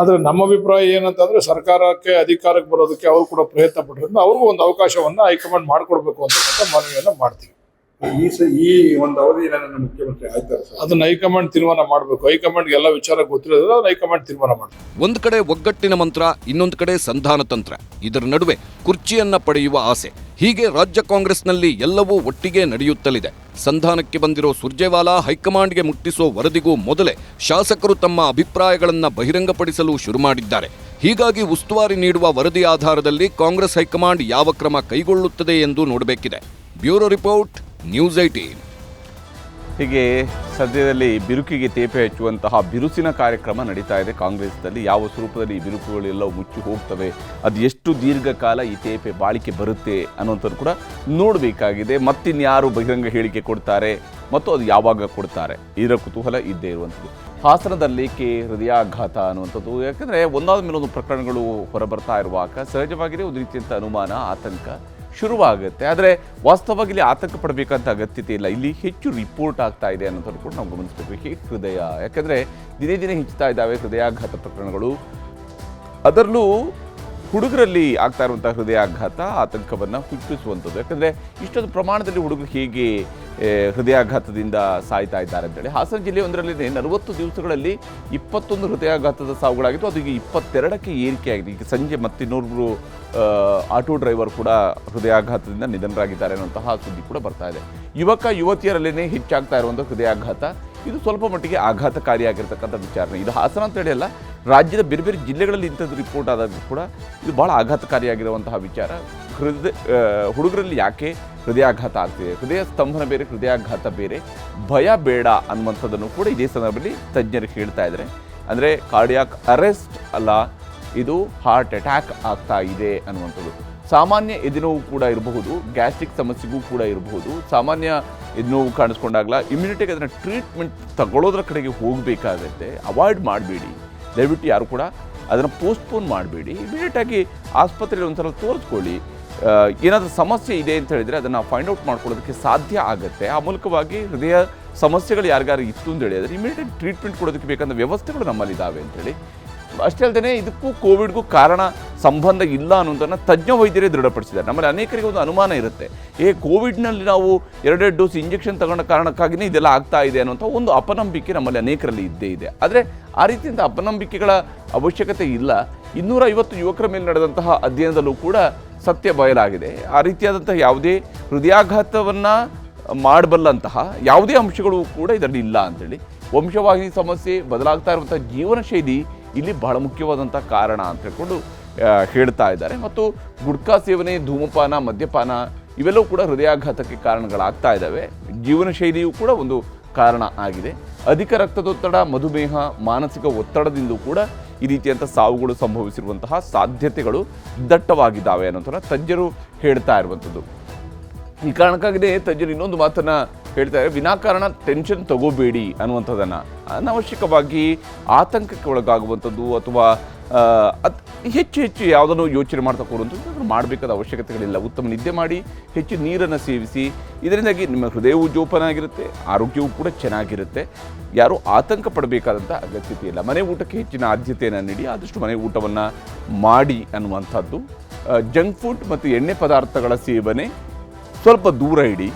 ಆದ್ರೆ ನಮ್ಮ ಅಭಿಪ್ರಾಯ ಏನಂತಂದ್ರೆ ಸರ್ಕಾರಕ್ಕೆ, ಅಧಿಕಾರಕ್ಕೆ ಬರೋದಕ್ಕೆ ಅವರು ಕೂಡ ಪ್ರಯತ್ನ ಪಟ್ಟಿರೋದ್ರಿಂದ ಅವ್ರಿಗೂ ಒಂದು ಅವಕಾಶವನ್ನ ಹೈಕಮಾಂಡ್ ಮಾಡಿಕೊಡ್ಬೇಕು ಅಂತಕ್ಕಂಥ ಮನವಿಯನ್ನ ಮಾಡ್ತೀವಿ. ಈ ಈ ಒಂದು ಅವಧಿ ನನ್ನ ಮುಖ್ಯಮಂತ್ರಿ ಆಯ್ತಾರೆ ಸರ್? ಅದನ್ನ ಹೈಕಮಾಂಡ್ ತೀರ್ಮಾನ ಮಾಡಬೇಕು. ಹೈಕಮಾಂಡ್ ಎಲ್ಲ ವಿಚಾರ ಗೊತ್ತಿರೋದ್ರಿಂದ ಅದನ್ನ ಹೈಕಮಾಂಡ್ ತೀರ್ಮಾನ ಮಾಡಬೇಕು. ಒಂದು ಕಡೆ ಒಗ್ಗಟ್ಟಿನ ಮಂತ್ರ ಇನ್ನೊಂದು ಕಡೆ ಸಂಧಾನ ತಂತ್ರ. ಇದರ ನಡುವೆ ಕುರ್ಚಿಯನ್ನ ಪಡೆಯುವ ಆಸೆ. ಹೀಗೆ ರಾಜ್ಯ ಕಾಂಗ್ರೆಸ್ನಲ್ಲಿ ಎಲ್ಲವೂ ಒಟ್ಟಿಗೆ ನಡೆಯುತ್ತಲಿದೆ. ಸಂಧಾನಕ್ಕೆ ಬಂದಿರೋ ಸುರ್ಜೇವಾಲಾ ಹೈಕಮಾಂಡ್ಗೆ ಮುಟ್ಟಿಸೋ ವರದಿಗೂ ಮೊದಲೇ ಶಾಸಕರು ತಮ್ಮ ಅಭಿಪ್ರಾಯಗಳನ್ನು ಬಹಿರಂಗಪಡಿಸಲು ಶುರು ಮಾಡಿದ್ದಾರೆ. ಹೀಗಾಗಿ ಉಸ್ತುವಾರಿ ನೀಡುವ ವರದಿ ಆಧಾರದಲ್ಲಿ ಕಾಂಗ್ರೆಸ್ ಹೈಕಮಾಂಡ್ ಯಾವ ಕ್ರಮ ಕೈಗೊಳ್ಳುತ್ತದೆ ಎಂದು ನೋಡಬೇಕಿದೆ. ಬ್ಯೂರೋ ರಿಪೋರ್ಟ್ ನ್ಯೂಸ್ ಐಟೀನ್ ಹೀಗೆ ಸದ್ಯದಲ್ಲಿ ಬಿರುಕಿಗೆ ತೇಪೆ ಹಚ್ಚುವಂತಹ ಬಿರುಸಿನ ಕಾರ್ಯಕ್ರಮ ನಡೀತಾ ಇದೆ. ಕಾಂಗ್ರೆಸ್ನಲ್ಲಿ ಯಾವ ಸ್ವರೂಪದಲ್ಲಿ ಈ ಬಿರುಕುಗಳೆಲ್ಲವೂ ಮುಚ್ಚಿ ಹೋಗ್ತವೆ, ಅದು ಎಷ್ಟು ದೀರ್ಘಕಾಲ ಈ ತೇಪೆ ಬಾಳಿಕೆ ಬರುತ್ತೆ ಅನ್ನೋಂಥದ್ದು ಕೂಡ ನೋಡಬೇಕಾಗಿದೆ. ಮತ್ತಿನ್ಯಾರು ಬಹಿರಂಗ ಹೇಳಿಕೆ ಕೊಡ್ತಾರೆ, ಮತ್ತು ಅದು ಯಾವಾಗ ಕೊಡ್ತಾರೆ? ಇದರ ಕುತೂಹಲ ಇದ್ದೇ ಇರುವಂಥದ್ದು. ಹಾಸನದಲ್ಲಿ ಕೆ ಹೃದಯಾಘಾತ ಅನ್ನುವಂಥದ್ದು. ಯಾಕಂದರೆ ಒಂದಾದ ಮೇಲೊಂದು ಪ್ರಕರಣಗಳು ಹೊರಬರ್ತಾ ಇರುವಾಗ ಸಹಜವಾಗಿದೆ ಒಂದು ರೀತಿಯಂಥ ಅನುಮಾನ, ಆತಂಕ ಶುರುವಾಗುತ್ತೆ. ಆದರೆ ವಾಸ್ತವವಾಗಿ ಇಲ್ಲಿ ಆತಂಕ ಪಡಬೇಕಂತ ಅಗತ್ಯತೆ ಇಲ್ಲ. ಇಲ್ಲಿ ಹೆಚ್ಚು ರಿಪೋರ್ಟ್ ಆಗ್ತಾ ಇದೆ ಅನ್ನೋದನ್ನು ಕೂಡ ನಾವು ಗಮನಿಸಬೇಕು ಈ ಹೃದಯ. ಯಾಕಂದರೆ ದಿನೇ ದಿನೇ ಹೆಚ್ಚುತ್ತಾ ಇದ್ದಾವೆ ಹೃದಯಾಘಾತ ಪ್ರಕರಣಗಳು. ಅದರಲ್ಲೂ ಹುಡುಗರಲ್ಲಿ ಆಗ್ತಾ ಇರುವಂಥ ಹೃದಯಾಘಾತ ಆತಂಕವನ್ನು ಹುಟ್ಟಿಸುವಂಥದ್ದು. ಯಾಕಂದರೆ ಇಷ್ಟೊಂದು ಪ್ರಮಾಣದಲ್ಲಿ ಹುಡುಗರು ಹೇಗೆ ಹೃದಯಾಘಾತದಿಂದ ಸಾಯ್ತಾ ಇದ್ದಾರೆ ಅಂತೇಳಿ. ಹಾಸನ ಜಿಲ್ಲೆ ಒಂದರಲ್ಲಿ ನಲವತ್ತು ದಿವಸಗಳಲ್ಲಿ ಇಪ್ಪತ್ತೊಂದು ಹೃದಯಾಘಾತದ ಸಾವುಗಳಾಗಿತ್ತು ಅದು ಈಗ ಇಪ್ಪತ್ತೆರಡಕ್ಕೆ ಏರಿಕೆಯಾಗಿದೆ. ಈಗ ಸಂಜೆ ಮತ್ತಿನ್ನೂರು ಆಟೋ ಡ್ರೈವರ್ ಕೂಡ ಹೃದಯಾಘಾತದಿಂದ ನಿಧನರಾಗಿದ್ದಾರೆ ಅನ್ನುವಂತಹ ಸುದ್ದಿ ಕೂಡ ಬರ್ತಾ ಇದೆ. ಯುವಕ ಯುವತಿಯರಲ್ಲೇ ಹೆಚ್ಚಾಗ್ತಾ ಇರುವಂಥ ಹೃದಯಾಘಾತ. ಇದು ಸ್ವಲ್ಪ ಮಟ್ಟಿಗೆ ಆಘಾತಕಾರಿಯಾಗಿರ್ತಕ್ಕಂಥ ವಿಚಾರಣೆ. ಇದು ಹಾಸನ ಅಂತೇಳಿ ಅಲ್ಲ, ರಾಜ್ಯದ ಬೇರೆ ಬೇರೆ ಜಿಲ್ಲೆಗಳಲ್ಲಿ ಇಂಥದ್ದು ರಿಪೋರ್ಟ್ ಆದಾಗ ಕೂಡ ಇದು ಭಾಳ ಆಘಾತಕಾರಿಯಾಗಿರುವಂತಹ ವಿಚಾರ. ಹೃದಯ ಹುಡುಗರಲ್ಲಿ ಯಾಕೆ ಹೃದಯಾಘಾತ ಆಗ್ತಿದೆ? ಹೃದಯ ಸ್ತಂಭನ ಬೇರೆ, ಹೃದಯಾಘಾತ ಬೇರೆ. ಭಯ ಬೇಡ ಅನ್ನುವಂಥದ್ದನ್ನು ಕೂಡ ಇದೇ ಸಂದರ್ಭದಲ್ಲಿ ತಜ್ಞರು ಹೇಳ್ತಾ ಇದ್ದಾರೆ. ಅಂದರೆ ಕಾರ್ಡಿಯಾಕ್ ಅರೆಸ್ಟ್ ಅಲ್ಲ, ಇದು ಹಾರ್ಟ್ ಅಟ್ಯಾಕ್ ಆಗ್ತಾ ಇದೆ ಅನ್ನುವಂಥದ್ದು. ಸಾಮಾನ್ಯ ಎದೆನೋವು ಕೂಡ ಇರಬಹುದು ಗ್ಯಾಸ್ಟ್ರಿಕ್ ಸಮಸ್ಯೆಗೂ ಕೂಡ ಇರಬಹುದು. ಸಾಮಾನ್ಯ ಎದೆನೋವು ಕಾಣಿಸ್ಕೊಂಡಾಗಲ ಇಮ್ಯುನಿಟಿಗೆ ಅದನ್ನು ಟ್ರೀಟ್ಮೆಂಟ್ ತಗೊಳ್ಳೋದ್ರ ಕಡೆಗೆ ಹೋಗಬೇಕಾಗತ್ತೆ. ಅವಾಯ್ಡ್ ಮಾಡಬೇಡಿ. ದಯವಿಟ್ಟು ಯಾರು ಕೂಡ ಅದನ್ನು ಪೋಸ್ಟ್ಪೋನ್ ಮಾಡಬೇಡಿ. ಇಮಿಡಿಯೇಟಾಗಿ ಆಸ್ಪತ್ರೆಯಲ್ಲಿ ಒಂದ್ಸಲ ತೋರಿಸ್ಕೊಳ್ಳಿ. ಏನಾದರೂ ಸಮಸ್ಯೆ ಇದೆ ಅಂತ ಹೇಳಿದರೆ ಅದನ್ನು ಫೈಂಡ್ ಔಟ್ ಮಾಡ್ಕೊಳ್ಳೋದಕ್ಕೆ ಸಾಧ್ಯ ಆಗುತ್ತೆ. ಆ ಮೂಲಕವಾಗಿ ಹೃದಯ ಸಮಸ್ಯೆಗಳು ಯಾರಿಗಾರು ಇತ್ತು ಅಂತ ಹೇಳಿದರೆ ಇಮಿಡಿಯೇಟ್ ಟ್ರೀಟ್ಮೆಂಟ್ ಕೊಡೋದಕ್ಕೆ ಬೇಕಾದ ವ್ಯವಸ್ಥೆಗಳು ನಮ್ಮಲ್ಲಿದ್ದಾವೆ ಅಂತೇಳಿ ಅಷ್ಟೇ ಅಲ್ಲದೆ ಇದಕ್ಕೂ ಕೋವಿಡ್ಗೂ ಕಾರಣ, ಸಂಬಂಧ ಇಲ್ಲ ಅನ್ನೋದನ್ನು ತಜ್ಞ ವೈದ್ಯರೇ ದೃಢಪಡಿಸಿದ್ದಾರೆ. ನಮ್ಮಲ್ಲಿ ಅನೇಕರಿಗೆ ಒಂದು ಅನುಮಾನ ಇರುತ್ತೆ. ಏ ಕೋವಿಡ್ನಲ್ಲಿ ನಾವು ಎರಡೆರಡು ಡೋಸ್ ಇಂಜೆಕ್ಷನ್ ತಗೊಂಡ ಕಾರಣಕ್ಕಾಗಿಯೇ ಇದೆಲ್ಲ ಆಗ್ತಾ ಇದೆ ಅನ್ನೋಂಥ ಒಂದು ಅಪನಂಬಿಕೆ ನಮ್ಮಲ್ಲಿ ಅನೇಕರಲ್ಲಿ ಇದ್ದೇ ಇದೆ. ಆದರೆ ಆ ರೀತಿಯಿಂದ ಅಪನಂಬಿಕೆಗಳ ಅವಶ್ಯಕತೆ ಇಲ್ಲ. ಇನ್ನೂರ ಐವತ್ತು ಯುವಕರ ಮೇಲೆ ನಡೆದಂತಹ ಅಧ್ಯಯನದಲ್ಲೂ ಕೂಡ ಸತ್ಯ ಬಯಲಾಗಿದೆ. ಆ ರೀತಿಯಾದಂತಹ ಯಾವುದೇ ಹೃದಯಾಘಾತವನ್ನು ಮಾಡಬಲ್ಲಂತಹ ಯಾವುದೇ ಅಂಶಗಳು ಕೂಡ ಇದರಲ್ಲಿ ಇಲ್ಲ ಅಂತೇಳಿ. ವಂಶವಾಹಿನಿ ಸಮಸ್ಯೆ, ಬದಲಾಗ್ತಾ ಇರುವಂಥ ಜೀವನ ಶೈಲಿ ಇಲ್ಲಿ ಬಹಳ ಮುಖ್ಯವಾದಂಥ ಕಾರಣ ಅಂತ ಹೇಳ್ಕೊಂಡು ಹೇಳ್ತಾ ಇದ್ದಾರೆ. ಮತ್ತು ಗುಡ್ಕಾ ಸೇವನೆ, ಧೂಮಪಾನ, ಮದ್ಯಪಾನ ಇವೆಲ್ಲವೂ ಕೂಡ ಹೃದಯಾಘಾತಕ್ಕೆ ಕಾರಣಗಳಾಗ್ತಾ ಇದ್ದಾವೆ. ಜೀವನ ಶೈಲಿಯೂ ಕೂಡ ಒಂದು ಕಾರಣ ಆಗಿದೆ. ಅಧಿಕ ರಕ್ತದೊತ್ತಡ, ಮಧುಮೇಹ, ಮಾನಸಿಕ ಒತ್ತಡದಿಂದ ಕೂಡ ಈ ರೀತಿಯಂಥ ಸಾವುಗಳು ಸಂಭವಿಸಿರುವಂತಹ ಸಾಧ್ಯತೆಗಳು ದಟ್ಟವಾಗಿದ್ದಾವೆ ಅನ್ನೋದನ್ನ ತಜ್ಞರು ಹೇಳ್ತಾ ಇರುವಂಥದ್ದು. ಈ ಕಾರಣಕ್ಕಾಗಿದೆ ತಜ್ಞರು ಇನ್ನೊಂದು ಮಾತನ್ನ ಹೇಳ್ತಾರೆ ವಿನಾಕಾರಣ ಟೆನ್ಷನ್ ತಗೋಬೇಡಿ ಅನ್ನುವಂಥದ್ದನ್ನು ಅನಾವಶ್ಯಕವಾಗಿ ಆತಂಕಕ್ಕೆ ಒಳಗಾಗುವಂಥದ್ದು ಅಥವಾ ಹೆಚ್ಚು ಹೆಚ್ಚು ಯಾವುದನ್ನು ಯೋಚನೆ ಮಾಡ್ತಾ ಕೂರುವಂಥದ್ದು ಮಾಡಬೇಕಾದ ಅವಶ್ಯಕತೆಗಳಿಲ್ಲ. ಉತ್ತಮ ನಿದ್ದೆ ಮಾಡಿ ಹೆಚ್ಚು ನೀರನ್ನು ಸೇವಿಸಿ, ಇದರಿಂದಾಗಿ ನಿಮ್ಮ ಹೃದಯವು ಜೋಪನಾಗಿರುತ್ತೆ, ಆರೋಗ್ಯವೂ ಕೂಡ ಚೆನ್ನಾಗಿರುತ್ತೆ. ಯಾರೂ ಆತಂಕ ಪಡಬೇಕಾದಂಥ ಅಗತ್ಯತೆ ಇಲ್ಲ. ಮನೆ ಊಟಕ್ಕೆ ಹೆಚ್ಚಿನ ಆದ್ಯತೆಯನ್ನು ನೀಡಿ, ಆದಷ್ಟು ಮನೆ ಊಟವನ್ನು ಮಾಡಿ ಅನ್ನುವಂಥದ್ದು. ಜಂಕ್ ಫುಡ್ ಮತ್ತು ಎಣ್ಣೆ ಪದಾರ್ಥಗಳ ಸೇವನೆ ಸ್ವಲ್ಪ ದೂರ ಇಡಿ,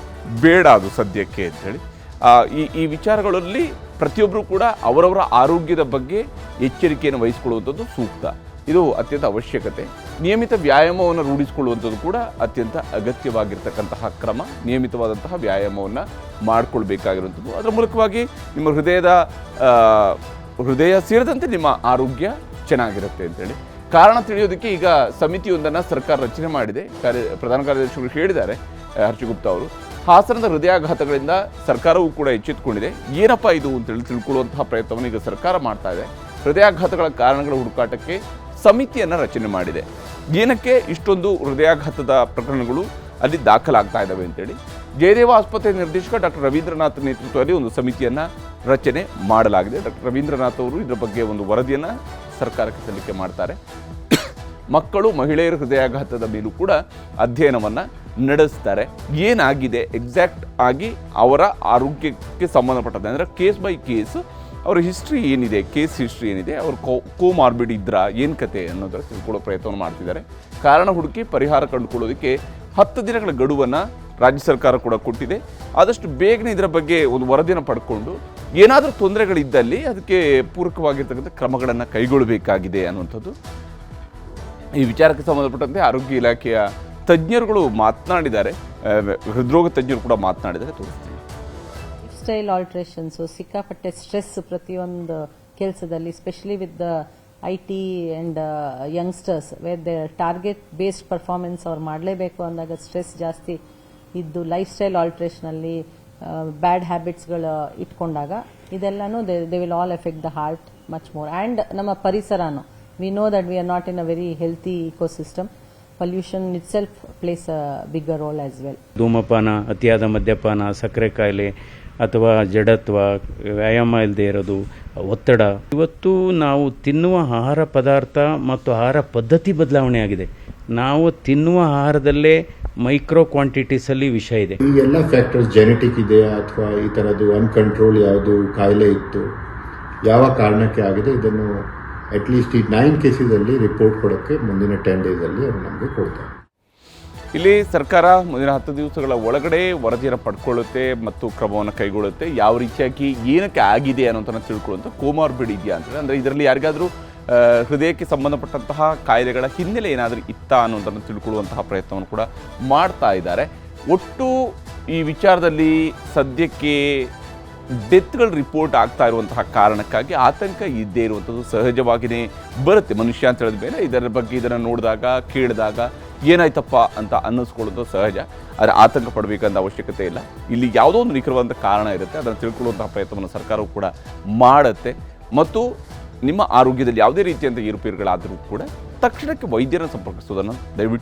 ಬೇಡ ಅದು ಸದ್ಯಕ್ಕೆ ಅಂಥೇಳಿ. ಈ ಈ ವಿಚಾರಗಳಲ್ಲಿ ಪ್ರತಿಯೊಬ್ಬರೂ ಕೂಡ ಅವರವರ ಆರೋಗ್ಯದ ಬಗ್ಗೆ ಎಚ್ಚರಿಕೆಯನ್ನು ವಹಿಸಿಕೊಳ್ಳುವಂಥದ್ದು ಸೂಕ್ತ. ಇದು ಅತ್ಯಂತ ಅವಶ್ಯಕತೆ. ನಿಯಮಿತ ವ್ಯಾಯಾಮವನ್ನು ರೂಢಿಸಿಕೊಳ್ಳುವಂಥದ್ದು ಕೂಡ ಅತ್ಯಂತ ಅಗತ್ಯವಾಗಿರ್ತಕ್ಕಂತಹ ಕ್ರಮ. ನಿಯಮಿತವಾದಂತಹ ವ್ಯಾಯಾಮವನ್ನು ಮಾಡಿಕೊಳ್ಬೇಕಾಗಿರುವಂಥದ್ದು. ಅದರ ಮೂಲಕವಾಗಿ ನಿಮ್ಮ ಹೃದಯದ ಹೃದಯ ಸೇರಿದಂತೆ ನಿಮ್ಮ ಆರೋಗ್ಯ ಚೆನ್ನಾಗಿರುತ್ತೆ ಅಂತೇಳಿ. ಕಾರಣ ತಿಳಿಯೋದಕ್ಕೆ ಈಗ ಸಮಿತಿಯೊಂದನ್ನು ಸರ್ಕಾರ ರಚನೆ ಮಾಡಿದೆ. ಕಾರ್ಯ, ಪ್ರಧಾನ ಕಾರ್ಯದರ್ಶಿಗಳು ಹೇಳಿದ್ದಾರೆ. ಹರ್ಷಗುಪ್ತ ಅವರು ಹಾಸನದ ಹೃದಯಾಘಾತಗಳಿಂದ ಸರ್ಕಾರವೂ ಕೂಡ ಎಚ್ಚೆತ್ತುಕೊಂಡಿದೆ. ಏನಪ್ಪ ಇದು ಅಂತೇಳಿ ತಿಳ್ಕೊಳ್ಳುವಂತಹ ಪ್ರಯತ್ನವನ್ನು ಈಗ ಸರ್ಕಾರ ಮಾಡ್ತಾ ಇದೆ. ಹೃದಯಾಘಾತಗಳ ಕಾರಣಗಳ ಹುಡುಕಾಟಕ್ಕೆ ಸಮಿತಿಯನ್ನು ರಚನೆ ಮಾಡಿದೆ. ಏನಕ್ಕೆ ಇಷ್ಟೊಂದು ಹೃದಯಾಘಾತದ ಪ್ರಕರಣಗಳು ಅಲ್ಲಿ ದಾಖಲಾಗ್ತಾ ಇದ್ದಾವೆ ಅಂತೇಳಿ ಜಯದೇವ ಆಸ್ಪತ್ರೆ ನಿರ್ದೇಶಕ ಡಾಕ್ಟರ್ ರವೀಂದ್ರನಾಥ್ ನೇತೃತ್ವದಲ್ಲಿ ಒಂದು ಸಮಿತಿಯನ್ನು ರಚನೆ ಮಾಡಲಾಗಿದೆ. ಡಾಕ್ಟರ್ ರವೀಂದ್ರನಾಥ್ ಅವರು ಇದರ ಬಗ್ಗೆ ಒಂದು ವರದಿಯನ್ನು ಸರ್ಕಾರಕ್ಕೆ ಸಲ್ಲಿಕೆ ಮಾಡ್ತಾರೆ. ಮಕ್ಕಳು ಮಹಿಳೆಯರ ಹೃದಯಾಘಾತದ ಮೇಲೂ ಕೂಡ ಅಧ್ಯಯನವನ್ನು ನಡೆಸ್ತಾರೆ. ಏನಾಗಿದೆ? ಎಕ್ಸಾಕ್ಟ್ ಆಗಿ ಅವರ ಆರೋಗ್ಯಕ್ಕೆ ಸಂಬಂಧಪಟ್ಟಂತೆ ಅಂದರೆ ಕೇಸ್ ಬೈ ಕೇಸ್ ಅವರ ಹಿಸ್ಟ್ರಿ ಏನಿದೆ? ಕೇಸ್ ಹಿಸ್ಟ್ರಿ ಏನಿದೆ? ಅವರು ಕೋ ಕೋಮಾರ್ಬಿಡ್ ಇದ್ರ ಏನು ಕತೆ ಅನ್ನೋದರ ತಿಳ್ಕೊಳ್ಳೋ ಪ್ರಯತ್ನವನ್ನು ಮಾಡ್ತಿದ್ದಾರೆ. ಕಾರಣ ಹುಡುಕಿ ಪರಿಹಾರ ಕಂಡುಕೊಳ್ಳೋದಕ್ಕೆ ಹತ್ತು ದಿನಗಳ ಗಡುವನ್ನು ರಾಜ್ಯ ಸರ್ಕಾರ ಕೂಡ ಕೊಟ್ಟಿದೆ. ಆದಷ್ಟು ಬೇಗನೆ ಇದರ ಬಗ್ಗೆ ಒಂದು ವರದಿಯನ್ನು ಪಡ್ಕೊಂಡು ಏನಾದರೂ ತೊಂದರೆಗಳಿದ್ದಲ್ಲಿ ಅದಕ್ಕೆ ಪೂರಕವಾಗಿರ್ತಕ್ಕಂಥ ಕ್ರಮಗಳನ್ನು ಕೈಗೊಳ್ಳಬೇಕಾಗಿದೆ ಅನ್ನುವಂಥದ್ದು ಈ ವಿಚಾರಕ್ಕೆ ಸಂಬಂಧಪಟ್ಟಂತೆ ಆರೋಗ್ಯ ಇಲಾಖೆಯ ತಜ್ಞರುಗಳು ಮಾತನಾಡಿದ್ದಾರೆ ಹೃದ್ರೋಗ ತಜ್ಞರು ಕೂಡ ಮಾತನಾಡಿದ್ದಾರೆ, ತೋರಿಸ್ತೀನಿ. ಸ್ಟೈಲ್ ಆಲ್ಟ್ರೇಷನ್ಸು ಸಿಕ್ಕಾಪಟ್ಟೆ ಸ್ಟ್ರೆಸ್ ಪ್ರತಿಯೊಂದು ಕೆಲಸದಲ್ಲಿ specially with the I T and youngsters whether the target based performance ಅವ್ರು ಮಾಡಲೇಬೇಕು ಅಂದಾಗ ಸ್ಟ್ರೆಸ್ ಜಾಸ್ತಿ ಇದ್ದು ಲೈಫ್ ಸ್ಟೈಲ್ ಆಲ್ಟ್ರೇಷನಲ್ಲಿ ಬ್ಯಾಡ್ ಹ್ಯಾಬಿಟ್ಸ್ಗಳು ಇಟ್ಕೊಂಡಾಗ ಇದೆಲ್ಲನೂ they they will all effect the heart much more and ನಮ್ಮ ಪರಿಸರನು we know that we are not in a very healthy ecosystem pollution itself plays a bigger role as well ಧೂಮಪಾನ ಅತಿಯಾದ ಮದ್ಯಪಾನ ಸಕ್ಕರೆ ಕಾಯಿಲೆ ಅಥವಾ ಜಡತ್ವ ವ್ಯಾಯಾಮ ಇಲ್ಲದೆ ಇರೋದು ಒತ್ತಡ. ಇವತ್ತು ನಾವು ತಿನ್ನುವ ಆಹಾರ ಪದಾರ್ಥ ಮತ್ತು ಆಹಾರ ಪದ್ಧತಿ ಬದಲಾವಣೆ ಆಗಿದೆ. ನಾವು ತಿನ್ನುವ ಆಹಾರದಲ್ಲೇ ಮೈಕ್ರೋ ಕ್ವಾಂಟಿಟೀಸಲ್ಲಿ ವಿಷ ಇದೆ. ಈ ಎಲ್ಲ ಫ್ಯಾಕ್ಟರ್ಸ್ ಜೆನೆಟಿಕ್ ಇದೆಯಾ ಅಥವಾ ಈ ತರದ್ದು ಅನ್ಕಂಟ್ರೋಲ್ ಯಾವುದು ಕಾಯಿಲೆ ಇತ್ತು ಯಾವ ಕಾರಣಕ್ಕೆ ಆಗಿದೆ ಇದನ್ನು ಅಟ್ಲೀಸ್ಟ್ ಈ ನೈನ್ ಕೇಸಸಲ್ಲಿ ರಿಪೋರ್ಟ್ ಕೊಡೋಕ್ಕೆ ಮುಂದಿನ ಟೆನ್ ಡೇಸಲ್ಲಿ ಅವರು ನಮಗೆ ಕೊಡ್ತಾರೆ. ಇಲ್ಲಿ ಸರ್ಕಾರ ಮುಂದಿನ ಹತ್ತು ದಿವಸಗಳ ಒಳಗಡೆ ವರದಿಯನ್ನು ಪಡ್ಕೊಳ್ಳುತ್ತೆ ಮತ್ತು ಕ್ರಮವನ್ನು ಕೈಗೊಳ್ಳುತ್ತೆ. ಯಾವ ರೀತಿಯಾಗಿ ಏನಕ್ಕೆ ಆಗಿದೆ ಅನ್ನೋದನ್ನು ತಿಳ್ಕೊಳ್ಳುವಂಥ ಕೋಮಾರ್ಬಿಡ್ ಇದೆಯಾ ಅಂತೇಳಿ. ಅಂದರೆ ಇದರಲ್ಲಿ ಯಾರಿಗಾದರೂ ಹೃದಯಕ್ಕೆ ಸಂಬಂಧಪಟ್ಟಂತಹ ಕಾಯಿಲೆಗಳ ಹಿನ್ನೆಲೆ ಏನಾದರೂ ಇತ್ತಾ ಅನ್ನೋದನ್ನು ತಿಳ್ಕೊಳ್ಳುವಂತಹ ಪ್ರಯತ್ನವನ್ನು ಕೂಡ ಮಾಡ್ತಾ ಇದ್ದಾರೆ. ಒಟ್ಟು ಈ ವಿಚಾರದಲ್ಲಿ ಸದ್ಯಕ್ಕೆ ಡೆತ್ಗಳು ರಿಪೋರ್ಟ್ ಆಗ್ತಾ ಇರುವಂತಹ ಕಾರಣಕ್ಕಾಗಿ ಆತಂಕ ಇದ್ದೇ ಇರುವಂಥದ್ದು ಸಹಜವಾಗಿಯೇ ಬರುತ್ತೆ. ಮನುಷ್ಯ ಅಂತ ಹೇಳಿದ ಮೇಲೆ ಇದರ ಬಗ್ಗೆ ಇದನ್ನು ನೋಡಿದಾಗ, ಕೇಳಿದಾಗ ಏನಾಯ್ತಪ್ಪ ಅಂತ ಅನ್ನಿಸ್ಕೊಳ್ಳೋದು ಸಹಜ. ಆದರೆ ಆತಂಕ ಪಡಬೇಕಂತ ಅವಶ್ಯಕತೆ ಇಲ್ಲ. ಇಲ್ಲಿ ಯಾವುದೋ ಒಂದು ನಿಖರವಾದಂಥ ಕಾರಣ ಇರುತ್ತೆ. ಅದನ್ನು ತಿಳ್ಕೊಳ್ಳುವಂತಹ ಪ್ರಯತ್ನವನ್ನು ಸರ್ಕಾರವು ಕೂಡ ಮಾಡುತ್ತೆ. ಮತ್ತು ನಿಮ್ಮ ಆರೋಗ್ಯದಲ್ಲಿ ಯಾವುದೇ ರೀತಿಯಂಥ ಏರುಪೇರುಗಳಾದರೂ ಕೂಡ ತಕ್ಷಣಕ್ಕೆ ವೈದ್ಯರನ್ನು ಸಂಪರ್ಕಿಸೋದನ್ನು ದಯವಿಟ್ಟು